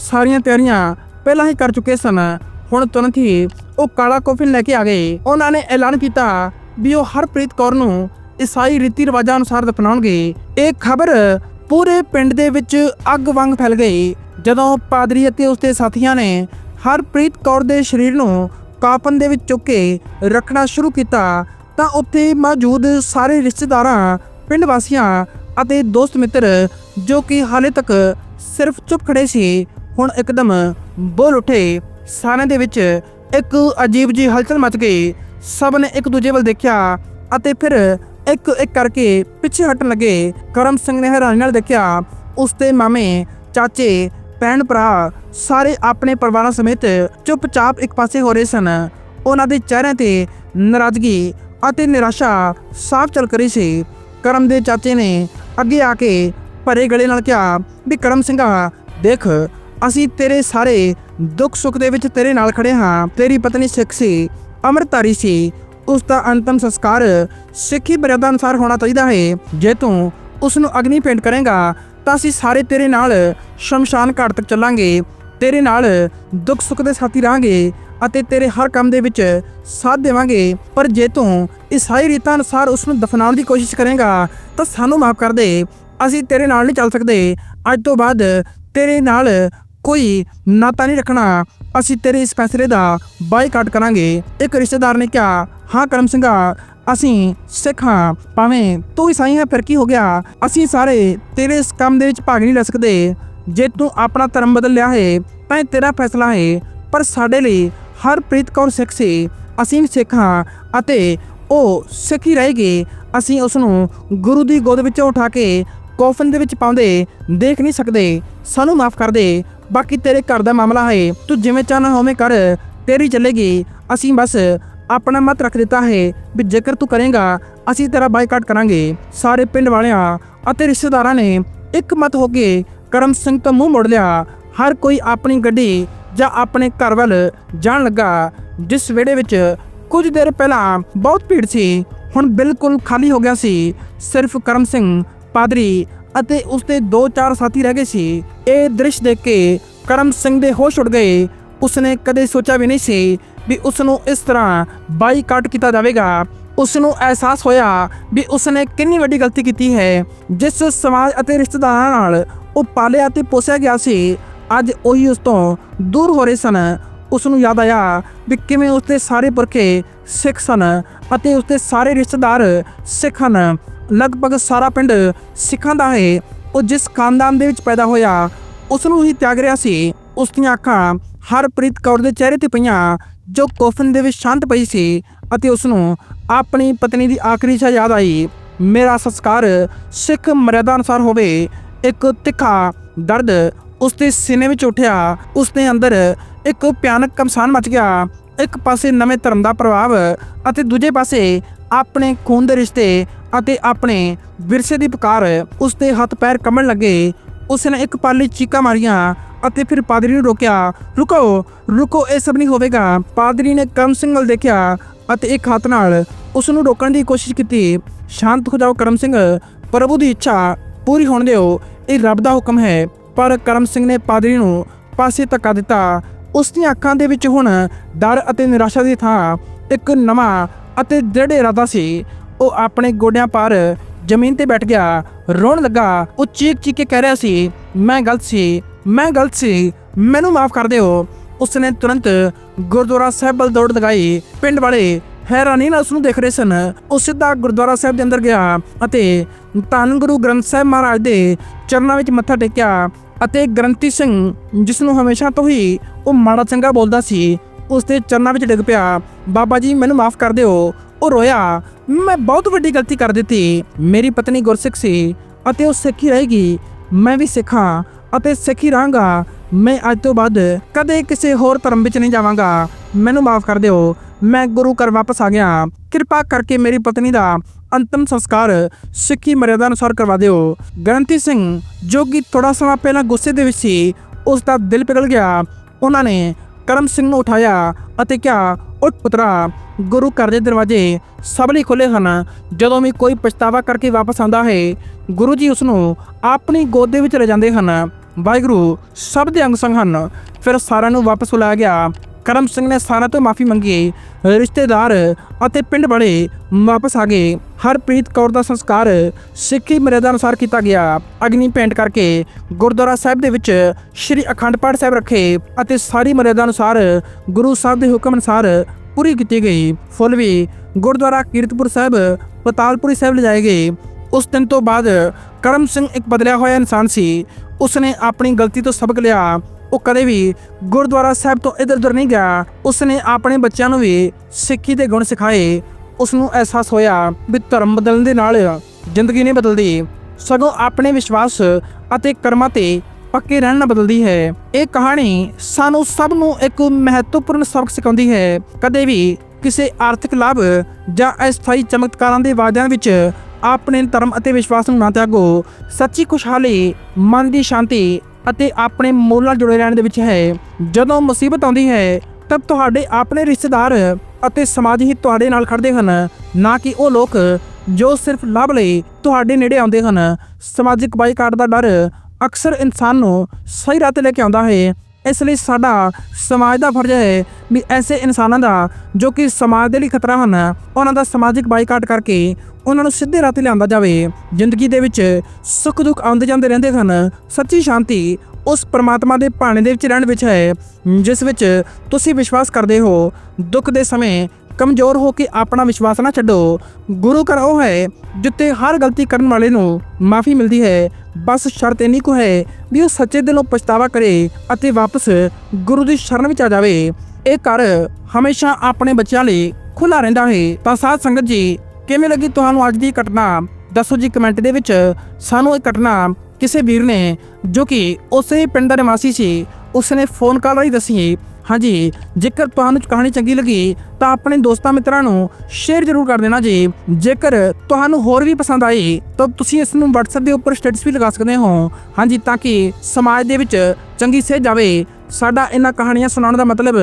ਸਾਰੀਆਂ ਤਿਆਰੀਆਂ ਪਹਿਲਾਂ ਹੀ ਕਰ ਚੁੱਕੇ ਸਨ। ਹੁਣ ਤੁਰੰਤ ਹੀ ਉਹ ਕਾਲਾ ਕੋਫੀ ਲੈ ਕੇ ਆ ਗਏ। ਉਹਨਾਂ ਨੇ ਐਲਾਨ ਕੀਤਾ ਵੀ ਉਹ ਹਰਪ੍ਰੀਤ ਕੌਰ ਨੂੰ ਈਸਾਈ ਰੀਤੀ ਰਿਵਾਜਾਂ ਅਨੁਸਾਰ ਦਫਨਾਉਣਗੇ। ਇਹ ਖਬਰ ਪੂਰੇ ਪਿੰਡ ਦੇ ਵਿੱਚ ਅੱਗ ਵਾਂਗ ਫੈਲ ਗਈ, ਜਦੋਂ ਪਾਦਰੀ ਅਤੇ ਉਸਦੇ ਸਾਥੀਆਂ ਨੇ ਹਰਪ੍ਰੀਤ ਕੌਰ ਦੇ ਸਰੀਰ ਨੂੰ ਕਾਪਨ ਦੇ ਵਿੱਚ ਚੁੱਕ ਕੇ ਰੱਖਣਾ ਸ਼ੁਰੂ ਕੀਤਾ ਤਾਂ ਉੱਥੇ ਮੌਜੂਦ ਸਾਰੇ ਰਿਸ਼ਤੇਦਾਰਾਂ, ਪਿੰਡ ਵਾਸੀਆਂ ਅਤੇ ਦੋਸਤ ਮਿੱਤਰ ਜੋ ਕਿ ਹਾਲੇ ਤੱਕ ਸਿਰਫ ਚੁੱਪ ਖੜੇ ਸੀ, ਹੁਣ ਇੱਕਦਮ ਬੋਲ ਉੱਠੇ। ਸਾਰਿਆਂ ਦੇ ਵਿੱਚ ਇੱਕ ਅਜੀਬ ਜਿਹੀ ਹਲਚਲ ਮਚ ਗਈ। ਸਭ ਨੇ ਇੱਕ ਦੂਜੇ ਵੱਲ ਦੇਖਿਆ ਅਤੇ ਫਿਰ ਇੱਕ ਇੱਕ ਕਰਕੇ ਪਿੱਛੇ ਹਟਣ ਲੱਗੇ। ਕਰਮ ਸਿੰਘ ਨੇ ਹੈਰਾਨੀ ਨਾਲ ਦੇਖਿਆ, ਉਸ ਦੇ ਮਾਮੇ, ਚਾਚੇ, ਭੈਣ ਭਰਾ ਸਾਰੇ ਆਪਣੇ ਪਰਿਵਾਰਾਂ ਸਮੇਤ ਚੁੱਪਚਾਪ ਇੱਕ ਪਾਸੇ ਹੋ ਰਹੇ ਸਨ। ਉਹਨਾਂ ਦੇ ਚਿਹਰਿਆਂ ਤੇ ਨਾਰਾਜ਼ਗੀ ਅਤੇ ਨਿਰਾਸ਼ਾ ਸਾਫ਼ ਝਲਕ ਰਹੀ ਸੀ। ਕਰਮ ਦੇ ਚਾਚੇ ਨੇ ਅੱਗੇ ਆ ਕੇ ਭਰੇ ਗਲੇ ਨਾਲ ਕਿਹਾ ਵੀ, ਕਰਮ ਸਿੰਘਾ, ਦੇਖ, ਅਸੀਂ ਤੇਰੇ ਸਾਰੇ ਦੁੱਖ ਸੁੱਖ ਦੇ ਵਿੱਚ ਤੇਰੇ ਨਾਲ ਖੜੇ ਹਾਂ। ਤੇਰੀ ਪਤਨੀ ਸਿੱਖ ਸੀ, ਅੰਮ੍ਰਿਤਧਾਰੀ ਸੀ। ਉਸ ਦਾ ਅੰਤਮ ਸੰਸਕਾਰ ਸਿੱਖੀ ਮਰਿਆਦਾ ਅਨੁਸਾਰ ਹੋਣਾ ਚਾਹੀਦਾ ਹੈ। ਜੇ ਤੂੰ ਉਸ ਨੂੰ ਅਗਨੀ ਭੇਂਟ ਕਰੇਗਾ, ਤਾਂ ਅਸੀਂ ਸਾਰੇ ਤੇਰੇ ਨਾਲ ਸ਼ਮਸ਼ਾਨ ਘਾਟ ਤੱਕ ਚੱਲਾਂਗੇ। ਤੇਰੇ ਨਾਲ ਦੁੱਖ ਸੁੱਖ ਦੇ ਸਾਥੀ ਰਹਾਂਗੇ। ਅਤੇ ਤੇਰੇ ਹਰ ਕੰਮ ਦੇ ਵਿੱਚ ਸਾਥ ਦੇਵਾਂਗੇ। ਪਰ ਜੇ ਤੂੰ ਈਸਾਈ ਰੀਤਾਂ ਅਨੁਸਾਰ ਉਸ ਨੂੰ ਦਫਨਾਉਣ ਦੀ ਕੋਸ਼ਿਸ਼ ਕਰੇਗਾ, ਤਾਂ ਸਾਨੂੰ ਮਾਫ ਕਰ ਦੇ। ਅਸੀਂ ਤੇਰੇ ਨਾਲ ਨਹੀਂ ਚੱਲ ਸਕਦੇ। ਅੱਜ ਤੋਂ ਬਾਅਦ ਤੇਰੇ ਨਾਲ ਕੋਈ ਨਾਤਾ ਨਹੀਂ ਰੱਖਣਾ। ਅਸੀਂ ਤੇਰੇ ਇਸ ਫੈਸਲੇ ਦਾ ਬਾਈਕਾਟ ਕਰਾਂਗੇ। ਇੱਕ ਰਿਸ਼ਤੇਦਾਰ ਨੇ ਕਿਹਾ, ਹਾਂ ਕਰਮ ਸਿੰਘਾ, ਅਸੀਂ ਸਿੱਖ ਹਾਂ। ਭਾਵੇਂ ਤੂੰ ਈਸਾਈ ਹੈ, ਫਿਰ ਕੀ ਹੋ ਗਿਆ? ਅਸੀਂ ਸਾਰੇ ਤੇਰੇ ਇਸ ਕੰਮ ਦੇ ਵਿੱਚ ਭਾਗ ਨਹੀਂ ਲੈ ਸਕਦੇ। ਜੇ ਤੂੰ ਆਪਣਾ ਧਰਮ ਬਦਲ ਲਿਆ ਹੈ, ਤਾਂ ਇਹ ਤੇਰਾ ਫੈਸਲਾ ਹੈ। ਪਰ ਸਾਡੇ ਲਈ ਹਰਪ੍ਰੀਤ ਕੌਰ ਸਿੱਖ ਸੀ, ਅਸੀਂ ਵੀ ਸਿੱਖ ਹਾਂ ਅਤੇ ਉਹ ਸਿੱਖ ਹੀ ਰਹੇਗੀ। ਅਸੀਂ ਉਸ ਨੂੰ ਗੁਰੂ ਦੀ ਗੋਦ ਵਿੱਚੋਂ ਉਠਾ ਕੇ ਕੋਫਨ ਦੇ ਵਿੱਚ ਪਾਉਂਦੇ ਦੇਖ ਨਹੀਂ ਸਕਦੇ। ਸਾਨੂੰ ਮਾਫ ਕਰ ਦੇ, ਬਾਕੀ ਤੇਰੇ ਘਰ ਦਾ ਮਾਮਲਾ ਹੈ, ਤੂੰ ਜਿਵੇਂ ਚਾਹਨਾ ਹੋਵੇਂ ਕਰ, ਤੇਰੀ ਚੱਲੇਗੀ। ਅਸੀਂ ਬਸ ਆਪਣਾ ਮਤ ਰੱਖ ਦਿੱਤਾ ਹੈ ਵੀ ਜੇਕਰ ਤੂੰ ਕਰੇਗਾ, ਅਸੀਂ ਤੇਰਾ ਬਾਈਕਾਟ ਕਰਾਂਗੇ। ਸਾਰੇ ਪਿੰਡ ਵਾਲਿਆਂ ਅਤੇ ਰਿਸ਼ਤੇਦਾਰਾਂ ਨੇ ਇੱਕ ਮਤ ਹੋ ਕੇ ਕਰਮ ਸਿੰਘ ਤੋਂ ਮੂੰਹ ਮੋੜ ਲਿਆ। ਹਰ ਕੋਈ ਆਪਣੀ ਗੱਡੀ ਜਾਂ ਆਪਣੇ ਘਰ ਵੱਲ ਜਾਣ ਲੱਗਾ, ਜਿਸ ਵਿਹੜੇ ਵਿੱਚ ਕੁਝ ਦੇਰ ਪਹਿਲਾਂ ਬਹੁਤ ਭੀੜ ਸੀ, ਹੁਣ ਬਿਲਕੁਲ ਖਾਲੀ ਹੋ ਗਿਆ ਸੀ। ਸਿਰਫ ਕਰਮ ਸਿੰਘ, ਪਾਦਰੀ ਅਤੇ ਉਸਦੇ ਦੋ ਚਾਰ ਸਾਥੀ ਰਹਿ ਗਏ ਸੀ। ਇਹ ਦ੍ਰਿਸ਼ ਦੇਖ ਕੇ ਕਰਮ ਸਿੰਘ ਦੇ ਹੋਸ਼ ਉੱਡ ਗਏ। ਉਸਨੇ ਕਦੇ ਸੋਚਿਆ ਵੀ ਨਹੀਂ ਸੀ ਵੀ ਉਸ ਨੂੰ ਇਸ ਤਰ੍ਹਾਂ ਬਾਈਕਾਟ ਕੀਤਾ ਜਾਵੇਗਾ। ਉਸ ਨੂੰ ਅਹਿਸਾਸ ਹੋਇਆ ਵੀ ਉਸਨੇ ਕਿੰਨੀ ਵੱਡੀ ਗਲਤੀ ਕੀਤੀ ਹੈ, ਜਿਸ ਸਮਾਜ ਅਤੇ ਰਿਸ਼ਤੇਦਾਰਾਂ ਨਾਲ ਉਹ ਪਾਲਿਆ ਤੇ ਪੋਸਿਆ ਗਿਆ ਸੀ। ਅੱਜ ਉਹੀ ਉਸ ਤੋਂ ਦੂਰ ਹੋ ਰਹੇ ਸਨ। ਉਸ ਨੂੰ ਯਾਦ ਆਇਆ ਵੀ ਕਿਵੇਂ ਉਸਦੇ ਸਾਰੇ ਪੁਰਖੇ ਸਿੱਖ ਸਨ ਅਤੇ ਉਸਦੇ ਸਾਰੇ ਰਿਸ਼ਤੇਦਾਰ ਸਿੱਖ ਹਨ। ਲਗਭਗ ਸਾਰਾ ਪਿੰਡ ਸਿੱਖਾਂ ਦਾ ਹੈ। ਉਹ ਜਿਸ ਖਾਨਦਾਨ ਦੇ ਵਿੱਚ ਪੈਦਾ ਹੋਇਆ ਉਸ ਨੂੰ ਹੀ ਤਿਆਗ ਰਿਹਾ ਸੀ। ਉਸ ਦੀਆਂ ਅੱਖਾਂ ਹਰਪ੍ਰੀਤ ਕੌਰ ਦੇ ਚਿਹਰੇ ਤੇ ਪਈਆਂ, ਜੋ ਕੋਫਨ ਦੇ ਵਿੱਚ ਸ਼ਾਂਤ ਪਈ ਸੀ ਅਤੇ ਉਸ ਨੂੰ ਆਪਣੀ ਪਤਨੀ ਦੀ ਆਖਰੀ ਇੱਛਾ ਯਾਦ ਆਈ, ਮੇਰਾ ਸੰਸਕਾਰ ਸਿੱਖ ਮਰਿਆਦਾ ਅਨੁਸਾਰ ਹੋਵੇ, ਇੱਕ ਤਿੱਖਾ ਦਰਦ ਉਸਦੇ ਸੀਨੇ ਵਿੱਚ ਉੱਠਿਆ। ਉਸਦੇ ਅੰਦਰ ਇੱਕ ਭਿਆਨਕ ਕਮਸਾਨ ਮਚ ਗਿਆ। ਇੱਕ ਪਾਸੇ ਨਵੇਂ ਧਰਮ ਦਾ ਪ੍ਰਭਾਵ ਅਤੇ ਦੂਜੇ ਪਾਸੇ ਆਪਣੇ ਖੂਨ ਦੇ ਰਿਸ਼ਤੇ ਅਤੇ ਆਪਣੇ ਵਿਰਸੇ ਦੀ ਪੁਕਾਰ ਉਸਦੇ ਹੱਥ ਪੈਰ ਕੰਬਣ ਲੱਗੇ। ਉਸ ਨੇ ਇੱਕ ਪਾਲੀ ਚੀਕਾਂ ਮਾਰੀਆਂ ਅਤੇ ਫਿਰ ਪਾਦਰੀ ਨੂੰ ਰੋਕਿਆ, ਰੁਕੋ ਰੁਕੋ, ਇਹ ਸਭ ਨਹੀਂ ਹੋਵੇਗਾ। ਪਾਦਰੀ ਨੇ ਕਰਮ ਸਿੰਘ ਵੱਲ ਦੇਖਿਆ ਅਤੇ ਇੱਕ ਹੱਥ ਨਾਲ ਉਸ ਨੂੰ ਰੋਕਣ ਦੀ ਕੋਸ਼ਿਸ਼ ਕੀਤੀ। ਸ਼ਾਂਤ ਹੋ ਜਾਓ ਕਰਮ ਸਿੰਘ, ਪ੍ਰਭੂ ਦੀ ਇੱਛਾ ਪੂਰੀ ਹੋਣ ਦਿਓ। ਇਹ ਰੱਬ ਦਾ ਹੁਕਮ ਹੈ। ਪਰ ਕਰਮ ਸਿੰਘ ਨੇ ਪਾਦਰੀ ਨੂੰ ਪਾਸੇ ਧੱਕਾ ਦਿੱਤਾ। ਉਸ ਦੀਆਂ ਅੱਖਾਂ ਦੇ ਵਿੱਚ ਹੁਣ ਡਰ ਅਤੇ ਨਿਰਾਸ਼ਾ ਦੀ ਥਾਂ ਇੱਕ ਨਵਾਂ ਅਤੇ ਦ੍ਰਿੜ ਇਰਾਦਾ ਸੀ। ਉਹ ਆਪਣੇ ਗੋਡਿਆਂ ਪਰ ਜ਼ਮੀਨ ਤੇ ਬੈਠ ਗਿਆ। ਰੋਣ ਲੱਗਾ, ਉਹ ਚੀਕ ਚੀਕ ਕੇ ਕਹਿ ਰਿਹਾ ਸੀ, ਮੈਂ ਗਲਤ ਸੀ, ਮੈਂ ਗਲਤ ਸੀ, ਮੈਨੂੰ ਮਾਫ ਕਰ ਦਿਓ। ਉਸਨੇ ਤੁਰੰਤ ਗੁਰਦੁਆਰਾ ਸਾਹਿਬ ਵੱਲ ਦੌੜ ਲਗਾਈ। ਪਿੰਡ ਵਾਲੇ ਹੈਰਾਨੀ ਨਾਲ ਉਸ ਨੂੰ ਦੇਖ ਰਹੇ ਸਨ। ਉਹ ਸਿੱਧਾ ਗੁਰਦੁਆਰਾ ਸਾਹਿਬ ਦੇ ਅੰਦਰ ਗਿਆ ਅਤੇ ਧੰਨ ਗੁਰੂ ਗ੍ਰੰਥ ਸਾਹਿਬ ਮਹਾਰਾਜ ਦੇ ਚਰਨਾਂ ਵਿੱਚ ਮੱਥਾ ਟੇਕਿਆ। ਅਤੇ ਗ੍ਰੰਥੀ ਸਿੰਘ ਜਿਸ ਨੂੰ ਹਮੇਸ਼ਾ ਤੋਂ ਹੀ ਉਹ ਮਾੜਾ ਚੰਗਾ ਬੋਲਦਾ ਸੀ ਉਸ ਦੇ ਚਰਨਾਂ ਵਿੱਚ ਡਿੱਗ ਪਿਆ। ਬਾਬਾ ਜੀ, ਮੈਨੂੰ ਮਾਫ ਕਰ ਦਿਓ। ਉਹ ਰੋਇਆ, ਮੈਂ ਬਹੁਤ ਵੱਡੀ ਗਲਤੀ ਕਰ ਦਿੱਤੀ। ਮੇਰੀ ਪਤਨੀ ਗੁਰਸਿੱਖ ਸੀ ਅਤੇ ਉਹ ਸਿੱਖੀ ਰਹੇਗੀ। ਮੈਂ ਵੀ ਸਿੱਖਾਂ ਅਤੇ ਸਿੱਖੀ ਰਹਾਂਗਾ। ਮੈਂ ਅੱਜ ਤੋਂ ਬਾਅਦ ਕਦੇ ਕਿਸੇ ਹੋਰ ਧਰਮ ਵਿੱਚ ਨਹੀਂ ਜਾਵਾਂਗਾ। ਮੈਨੂੰ ਮਾਫ ਕਰ ਦਿਓ। ਮੈਂ ਗੁਰੂ ਘਰ ਵਾਪਸ ਆ ਗਿਆ। ਕਿਰਪਾ ਕਰਕੇ ਮੇਰੀ ਪਤਨੀ ਦਾ ਅੰਤਮ ਸੰਸਕਾਰ ਸਿੱਖੀ ਮਰਿਆਦਾ ਅਨੁਸਾਰ ਕਰਵਾ ਦਿਓ। ਗ੍ਰੰਥੀ ਸਿੰਘ, ਜੋ ਕਿ ਥੋੜਾ ਸਮਾਂ ਪਹਿਲਾਂ ਗੁੱਸੇ ਦੇ ਵਿੱਚ ਸੀ, ਉਸ ਦਾ ਦਿਲ ਪਿਘਲ ਗਿਆ। ਉਹਨਾਂ ਨੇ ਕਰਮ ਸਿੰਘ ਨੂੰ ਉਠਾਇਆ ਅਤੇ ਕਿਹਾ, ਉੱਠ ਪੁੱਤਰਾ, ਗੁਰੂ ਘਰ ਦੇ ਦਰਵਾਜ਼ੇ ਸਭ ਲਈ ਖੁੱਲੇ ਹਨ। ਜਦੋਂ ਵੀ ਕੋਈ ਪਛਤਾਵਾ ਕਰਕੇ ਵਾਪਸ ਆਉਂਦਾ ਹੈ, ਗੁਰੂ ਜੀ ਉਸ ਨੂੰ ਆਪਣੀ ਗੋਦ ਦੇ ਵਿੱਚ ਲੈ ਜਾਂਦੇ ਹਨ। ਵਾਹਿਗੁਰੂ, ਸਭ ਦੇ ਅੰਗ ਸੰਗ ਹਨ। ਫਿਰ ਸਾਰਿਆਂ ਨੂੰ ਵਾਪਸ ਬੁਲਾਇਆ ਗਿਆ। ਕਰਮ ਸਿੰਘ ਨੇ ਸਾਰਿਆਂ ਤੋਂ ਮਾਫੀ ਮੰਗੀ। ਰਿਸ਼ਤੇਦਾਰ ਅਤੇ ਪਿੰਡ ਵਾਲੇ ਵਾਪਸ ਆ ਗਏ। ਹਰਪ੍ਰੀਤ ਕੌਰ ਦਾ ਸੰਸਕਾਰ ਸਿੱਖੀ ਮਰਿਆਦਾ ਅਨੁਸਾਰ ਕੀਤਾ ਗਿਆ। ਅਗਨੀ ਭੇਂਟ ਕਰਕੇ ਗੁਰਦੁਆਰਾ ਸਾਹਿਬ ਦੇ ਵਿੱਚ ਸ੍ਰੀ ਅਖੰਡ ਪਾਠ ਸਾਹਿਬ ਰੱਖੇ ਅਤੇ ਸਾਰੀ ਮਰਿਆਦਾ ਅਨੁਸਾਰ ਗੁਰੂ ਸਾਹਿਬ ਦੇ ਹੁਕਮ ਅਨੁਸਾਰ ਪੂਰੀ ਕੀਤੀ ਗਈ। ਫੁੱਲ ਵੀ ਗੁਰਦੁਆਰਾ ਕੀਰਤਪੁਰ ਸਾਹਿਬ, ਪਤਾਲਪੁਰੀ ਸਾਹਿਬ ਲਿਜਾਏ ਗਏ। ਉਸ ਦਿਨ ਤੋਂ ਬਾਅਦ ਕਰਮ ਸਿੰਘ ਇੱਕ ਬਦਲਿਆ ਹੋਇਆ ਇਨਸਾਨ ਸੀ। ਉਸਨੇ ਆਪਣੀ ਗਲਤੀ ਤੋਂ ਸਬਕ ਲਿਆ। ਉਹ ਕਦੇ ਵੀ ਗੁਰਦੁਆਰਾ ਸਾਹਿਬ ਤੋਂ ਇਧਰ ਉਧਰ ਨਹੀਂ ਗਿਆ। ਉਸਨੇ ਆਪਣੇ ਬੱਚਿਆਂ ਨੂੰ ਵੀ ਸਿੱਖੀ ਦੇ ਗੁਣ ਸਿਖਾਏ। ਉਸ ਨੂੰ ਅਹਿਸਾਸ ਹੋਇਆ ਵੀ ਧਰਮ ਬਦਲਣ ਦੇ ਨਾਲ ਜ਼ਿੰਦਗੀ ਨਹੀਂ ਬਦਲਦੀ। ਸਗੋਂ ਆਪਣੇ ਵਿਸ਼ਵਾਸ ਅਤੇ ਕਰਮਾਂ ਤੇ ਪੱਕੇ ਰਹਿਣ ਨਾਲ ਬਦਲਦੀ ਹੈ। ਇਹ ਕਹਾਣੀ ਸਾਨੂੰ ਸਭ ਨੂੰ ਇੱਕ ਮਹੱਤਵਪੂਰਨ ਸਬਕ ਸਿਖਾਉਂਦੀ ਹੈ। ਕਦੇ ਵੀ ਕਿਸੇ ਆਰਥਿਕ ਲਾਭ ਜਾਂ ਅਸਥਾਈ ਚਮਤਕਾਰਾਂ ਦੇ ਵਾਅਦਿਆਂ ਵਿੱਚ ਆਪਣੇ ਧਰਮ ਅਤੇ ਵਿਸ਼ਵਾਸ ਨੂੰ ਨਾ ਤਿਆਗੋ। ਸੱਚੀ ਖੁਸ਼ਹਾਲੀ, ਮਨ ਦੀ ਸ਼ਾਂਤੀ ਅਤੇ ਆਪਣੇ ਮੂਲ ਨਾਲ ਜੁੜੇ ਰਹਿਣ ਦੇ ਵਿੱਚ ਹੈ। ਜਦੋਂ ਮੁਸੀਬਤ ਆਉਂਦੀ ਹੈ, ਤਬ ਤੁਹਾਡੇ ਆਪਣੇ ਰਿਸ਼ਤੇਦਾਰ ਅਤੇ ਸਮਾਜ ਹੀ ਤੁਹਾਡੇ ਨਾਲ ਖੜਦੇ ਹਨ। ਨਾ ਕਿ ਉਹ ਲੋਕ ਜੋ ਸਿਰਫ ਲਾਭ ਲਈ ਤੁਹਾਡੇ ਨੇੜੇ ਆਉਂਦੇ ਹਨ। ਸਮਾਜਿਕ ਬਾਈਕਾਟ ਦਾ ਡਰ ਅਕਸਰ ਇਨਸਾਨ ਨੂੰ ਸਹੀ ਰਾਹ ਤੇ ਲੈ ਕੇ ਆਉਂਦਾ ਹੈ। ਇਸ ਲਈ ਸਾਡਾ ਸਮਾਜ ਦਾ ਫਰਜ਼ ਹੈ ਵੀ ਐਸੇ ਇਨਸਾਨਾਂ ਦਾ ਜੋ ਕਿ ਸਮਾਜ ਦੇ ਲਈ ਖਤਰਾ ਹਨ, ਉਹਨਾਂ ਦਾ ਸਮਾਜਿਕ ਬਾਈਕਾਟ ਕਰਕੇ ਉਹਨਾਂ ਨੂੰ ਸਿੱਧੇ ਰਾਹ ਤੇ ਲਿਆਂਦਾ ਜਾਵੇ। ਜ਼ਿੰਦਗੀ ਦੇ ਵਿੱਚ ਸੁੱਖ ਦੁੱਖ ਆਉਂਦੇ ਜਾਂਦੇ ਰਹਿੰਦੇ ਹਨ। ਸੱਚੀ ਸ਼ਾਂਤੀ ਉਸ ਪਰਮਾਤਮਾ ਦੇ ਭਾਣੇ ਦੇ ਵਿੱਚ ਰਹਿਣ ਵਿੱਚ ਹੈ, ਜਿਸ ਵਿੱਚ ਤੁਸੀਂ ਵਿਸ਼ਵਾਸ ਕਰਦੇ ਹੋ। ਦੁੱਖ ਦੇ ਸਮੇਂ ਕਮਜ਼ੋਰ ਹੋ ਕੇ ਆਪਣਾ ਵਿਸ਼ਵਾਸ ਨਾ ਛੱਡੋ। ਗੁਰੂ ਘਰ ਉਹ ਹੈ, ਜਿੱਥੇ ਹਰ ਗਲਤੀ ਕਰਨ ਵਾਲੇ ਨੂੰ ਮਾਫੀ ਮਿਲਦੀ ਹੈ। ਬਸ ਸ਼ਰਤ ਇੰਨੀ ਕੁ ਹੈ ਵੀ ਉਹ ਸੱਚੇ ਦਿਲੋਂ ਪਛਤਾਵਾ ਕਰੇ ਅਤੇ ਵਾਪਸ ਗੁਰੂ ਦੀ ਸ਼ਰਨ ਵਿੱਚ ਆ ਜਾਵੇ। ਇਹ ਘਰ ਹਮੇਸ਼ਾ ਆਪਣੇ ਬੱਚਿਆਂ ਲਈ ਖੁੱਲਾ ਰਹਿੰਦਾ ਹੈ। ਤਾਂ ਸਾਧ ਸੰਗਤ ਜੀ ਕਿਵੇਂ ਲੱਗੀ ਤੁਹਾਨੂੰ ਅੱਜ ਦੀ ਘਟਨਾ? ਦੱਸੋ ਜੀ ਕਮੈਂਟ ਦੇ ਵਿੱਚ। ਸਾਨੂੰ ਇਹ ਘਟਨਾ ਕਿਸੇ ਵੀਰ ਨੇ, ਜੋ ਕਿ ਉਸੇ ਪਿੰਡ ਦਾ ਨਿਵਾਸੀ ਸੀ, ਉਸਨੇ ਫੋਨ ਕਾਲ ਰਾਹੀਂ ਦੱਸੀ। ਹਾਂਜੀ ਜੇਕਰ ਤੁਹਾਨੂੰ ਕਹਾਣੀ ਚੰਗੀ ਲੱਗੀ, ਤਾਂ ਆਪਣੇ ਦੋਸਤਾਂ ਮਿੱਤਰਾਂ ਨੂੰ ਸ਼ੇਅਰ ਜ਼ਰੂਰ ਕਰ ਦੇਣਾ ਜੀ। ਜੇਕਰ ਤੁਹਾਨੂੰ ਹੋਰ ਵੀ ਪਸੰਦ ਆਈ, ਤਾਂ ਤੁਸੀਂ ਇਸ ਨੂੰ WhatsApp ਦੇ ਉੱਪਰ ਸਟੇਟਸ ਵੀ ਲਗਾ ਸਕਦੇ ਹੋ। ਹਾਂਜੀ ਤਾਂ ਕਿ ਸਮਾਜ ਦੇ ਵਿੱਚ ਚੰਗੀ ਸੇਧ ਜਾਵੇ। ਸਾਡਾ ਇਹਨਾਂ ਕਹਾਣੀਆਂ ਸੁਣਾਉਣ ਦਾ ਮਤਲਬ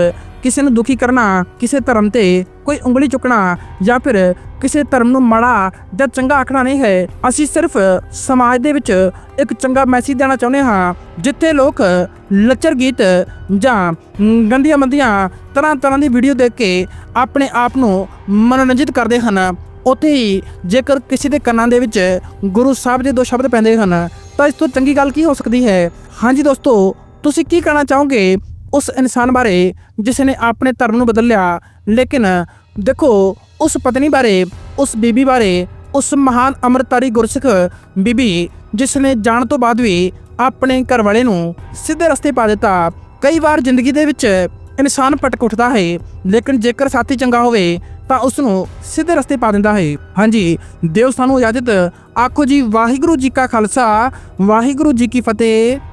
ਕਿਸੇ ਨੂੰ ਦੁਖੀ ਕਰਨਾ, ਕਿਸੇ ਧਰਮ ਤੇ ਕੋਈ ਉਂਗਲੀ ਚੁੱਕਣਾ ਜਾਂ ਫਿਰ ਕਿਸੇ ਧਰਮ ਨੂੰ ਮਾੜਾ ਜਾਂ ਚੰਗਾ ਆਖਣਾ ਨਹੀਂ ਹੈ। ਅਸੀਂ ਸਿਰਫ ਸਮਾਜ ਦੇ ਵਿੱਚ ਇੱਕ ਚੰਗਾ ਮੈਸੇਜ ਦੇਣਾ ਚਾਹੁੰਦੇ ਹਾਂ, ਜਿੱਥੇ ਲੋਕ ਲੱਚਰ ਗੀਤ ਜਾਂ ਗੰਦੀਆਂ ਮੰਦੀਆਂ ਤਰ੍ਹਾਂ ਤਰ੍ਹਾਂ ਦੀ ਵੀਡੀਓ ਦੇਖ ਕੇ ਆਪਣੇ ਆਪ ਨੂੰ ਮਨੋਰੰਜਿਤ ਕਰਦੇ ਹਨ। ਉੱਥੇ ਹੀ ਜੇਕਰ ਕਿਸੇ ਦੇ ਕੰਨਾਂ ਦੇ ਵਿੱਚ ਗੁਰੂ ਸਾਹਿਬ ਦੇ ਦੋ ਸ਼ਬਦ ਪੈਂਦੇ ਹਨ, ਤਾਂ ਇਸ ਤੋਂ ਚੰਗੀ ਗੱਲ ਕੀ ਹੋ ਸਕਦੀ ਹੈ? ਹਾਂਜੀ ਦੋਸਤੋ ਤੁਸੀਂ ਕੀ ਕਹਿਣਾ ਚਾਹੋਗੇ ਉਸ ਇਨਸਾਨ ਬਾਰੇ ਜਿਸ ਨੇ ਆਪਣੇ ਧਰਮ ਨੂੰ ਬਦਲਿਆ ਲੇਕਿਨ ਦੇਖੋ, ਉਸ ਪਤਨੀ ਬਾਰੇ, ਉਸ ਬੀਬੀ ਬਾਰੇ, ਉਸ ਮਹਾਨ ਅੰਮ੍ਰਿਤਧਾਰੀ ਗੁਰਸਿੱਖ ਬੀਬੀ ਜਿਸ ਨੇ ਜਾਣ ਤੋਂ ਬਾਅਦ ਵੀ ਆਪਣੇ ਘਰ ਵਾਲੇ ਨੂੰ ਸਿੱਧੇ ਰਸਤੇ ਪਾ ਦਿੱਤਾ। ਕਈ ਵਾਰ ਜ਼ਿੰਦਗੀ ਦੇ ਵਿੱਚ ਇਨਸਾਨ ਭਟਕ ਉੱਠਦਾ ਹੈ, ਲੇਕਿਨ ਜੇਕਰ ਸਾਥੀ ਚੰਗਾ ਹੋਵੇ, ਤਾਂ ਉਸ ਨੂੰ ਸਿੱਧੇ ਰਸਤੇ ਪਾ ਦਿੰਦਾ ਹੈ। ਹਾਂਜੀ ਦਿਓ ਸਾਨੂੰ ਇਜਾਜ਼ਤ ਆਖੋ ਜੀ, ਵਾਹਿਗੁਰੂ ਜੀ ਕਾ ਖਾਲਸਾ, ਵਾਹਿਗੁਰੂ ਜੀ ਕੀ ਫਤਿਹ।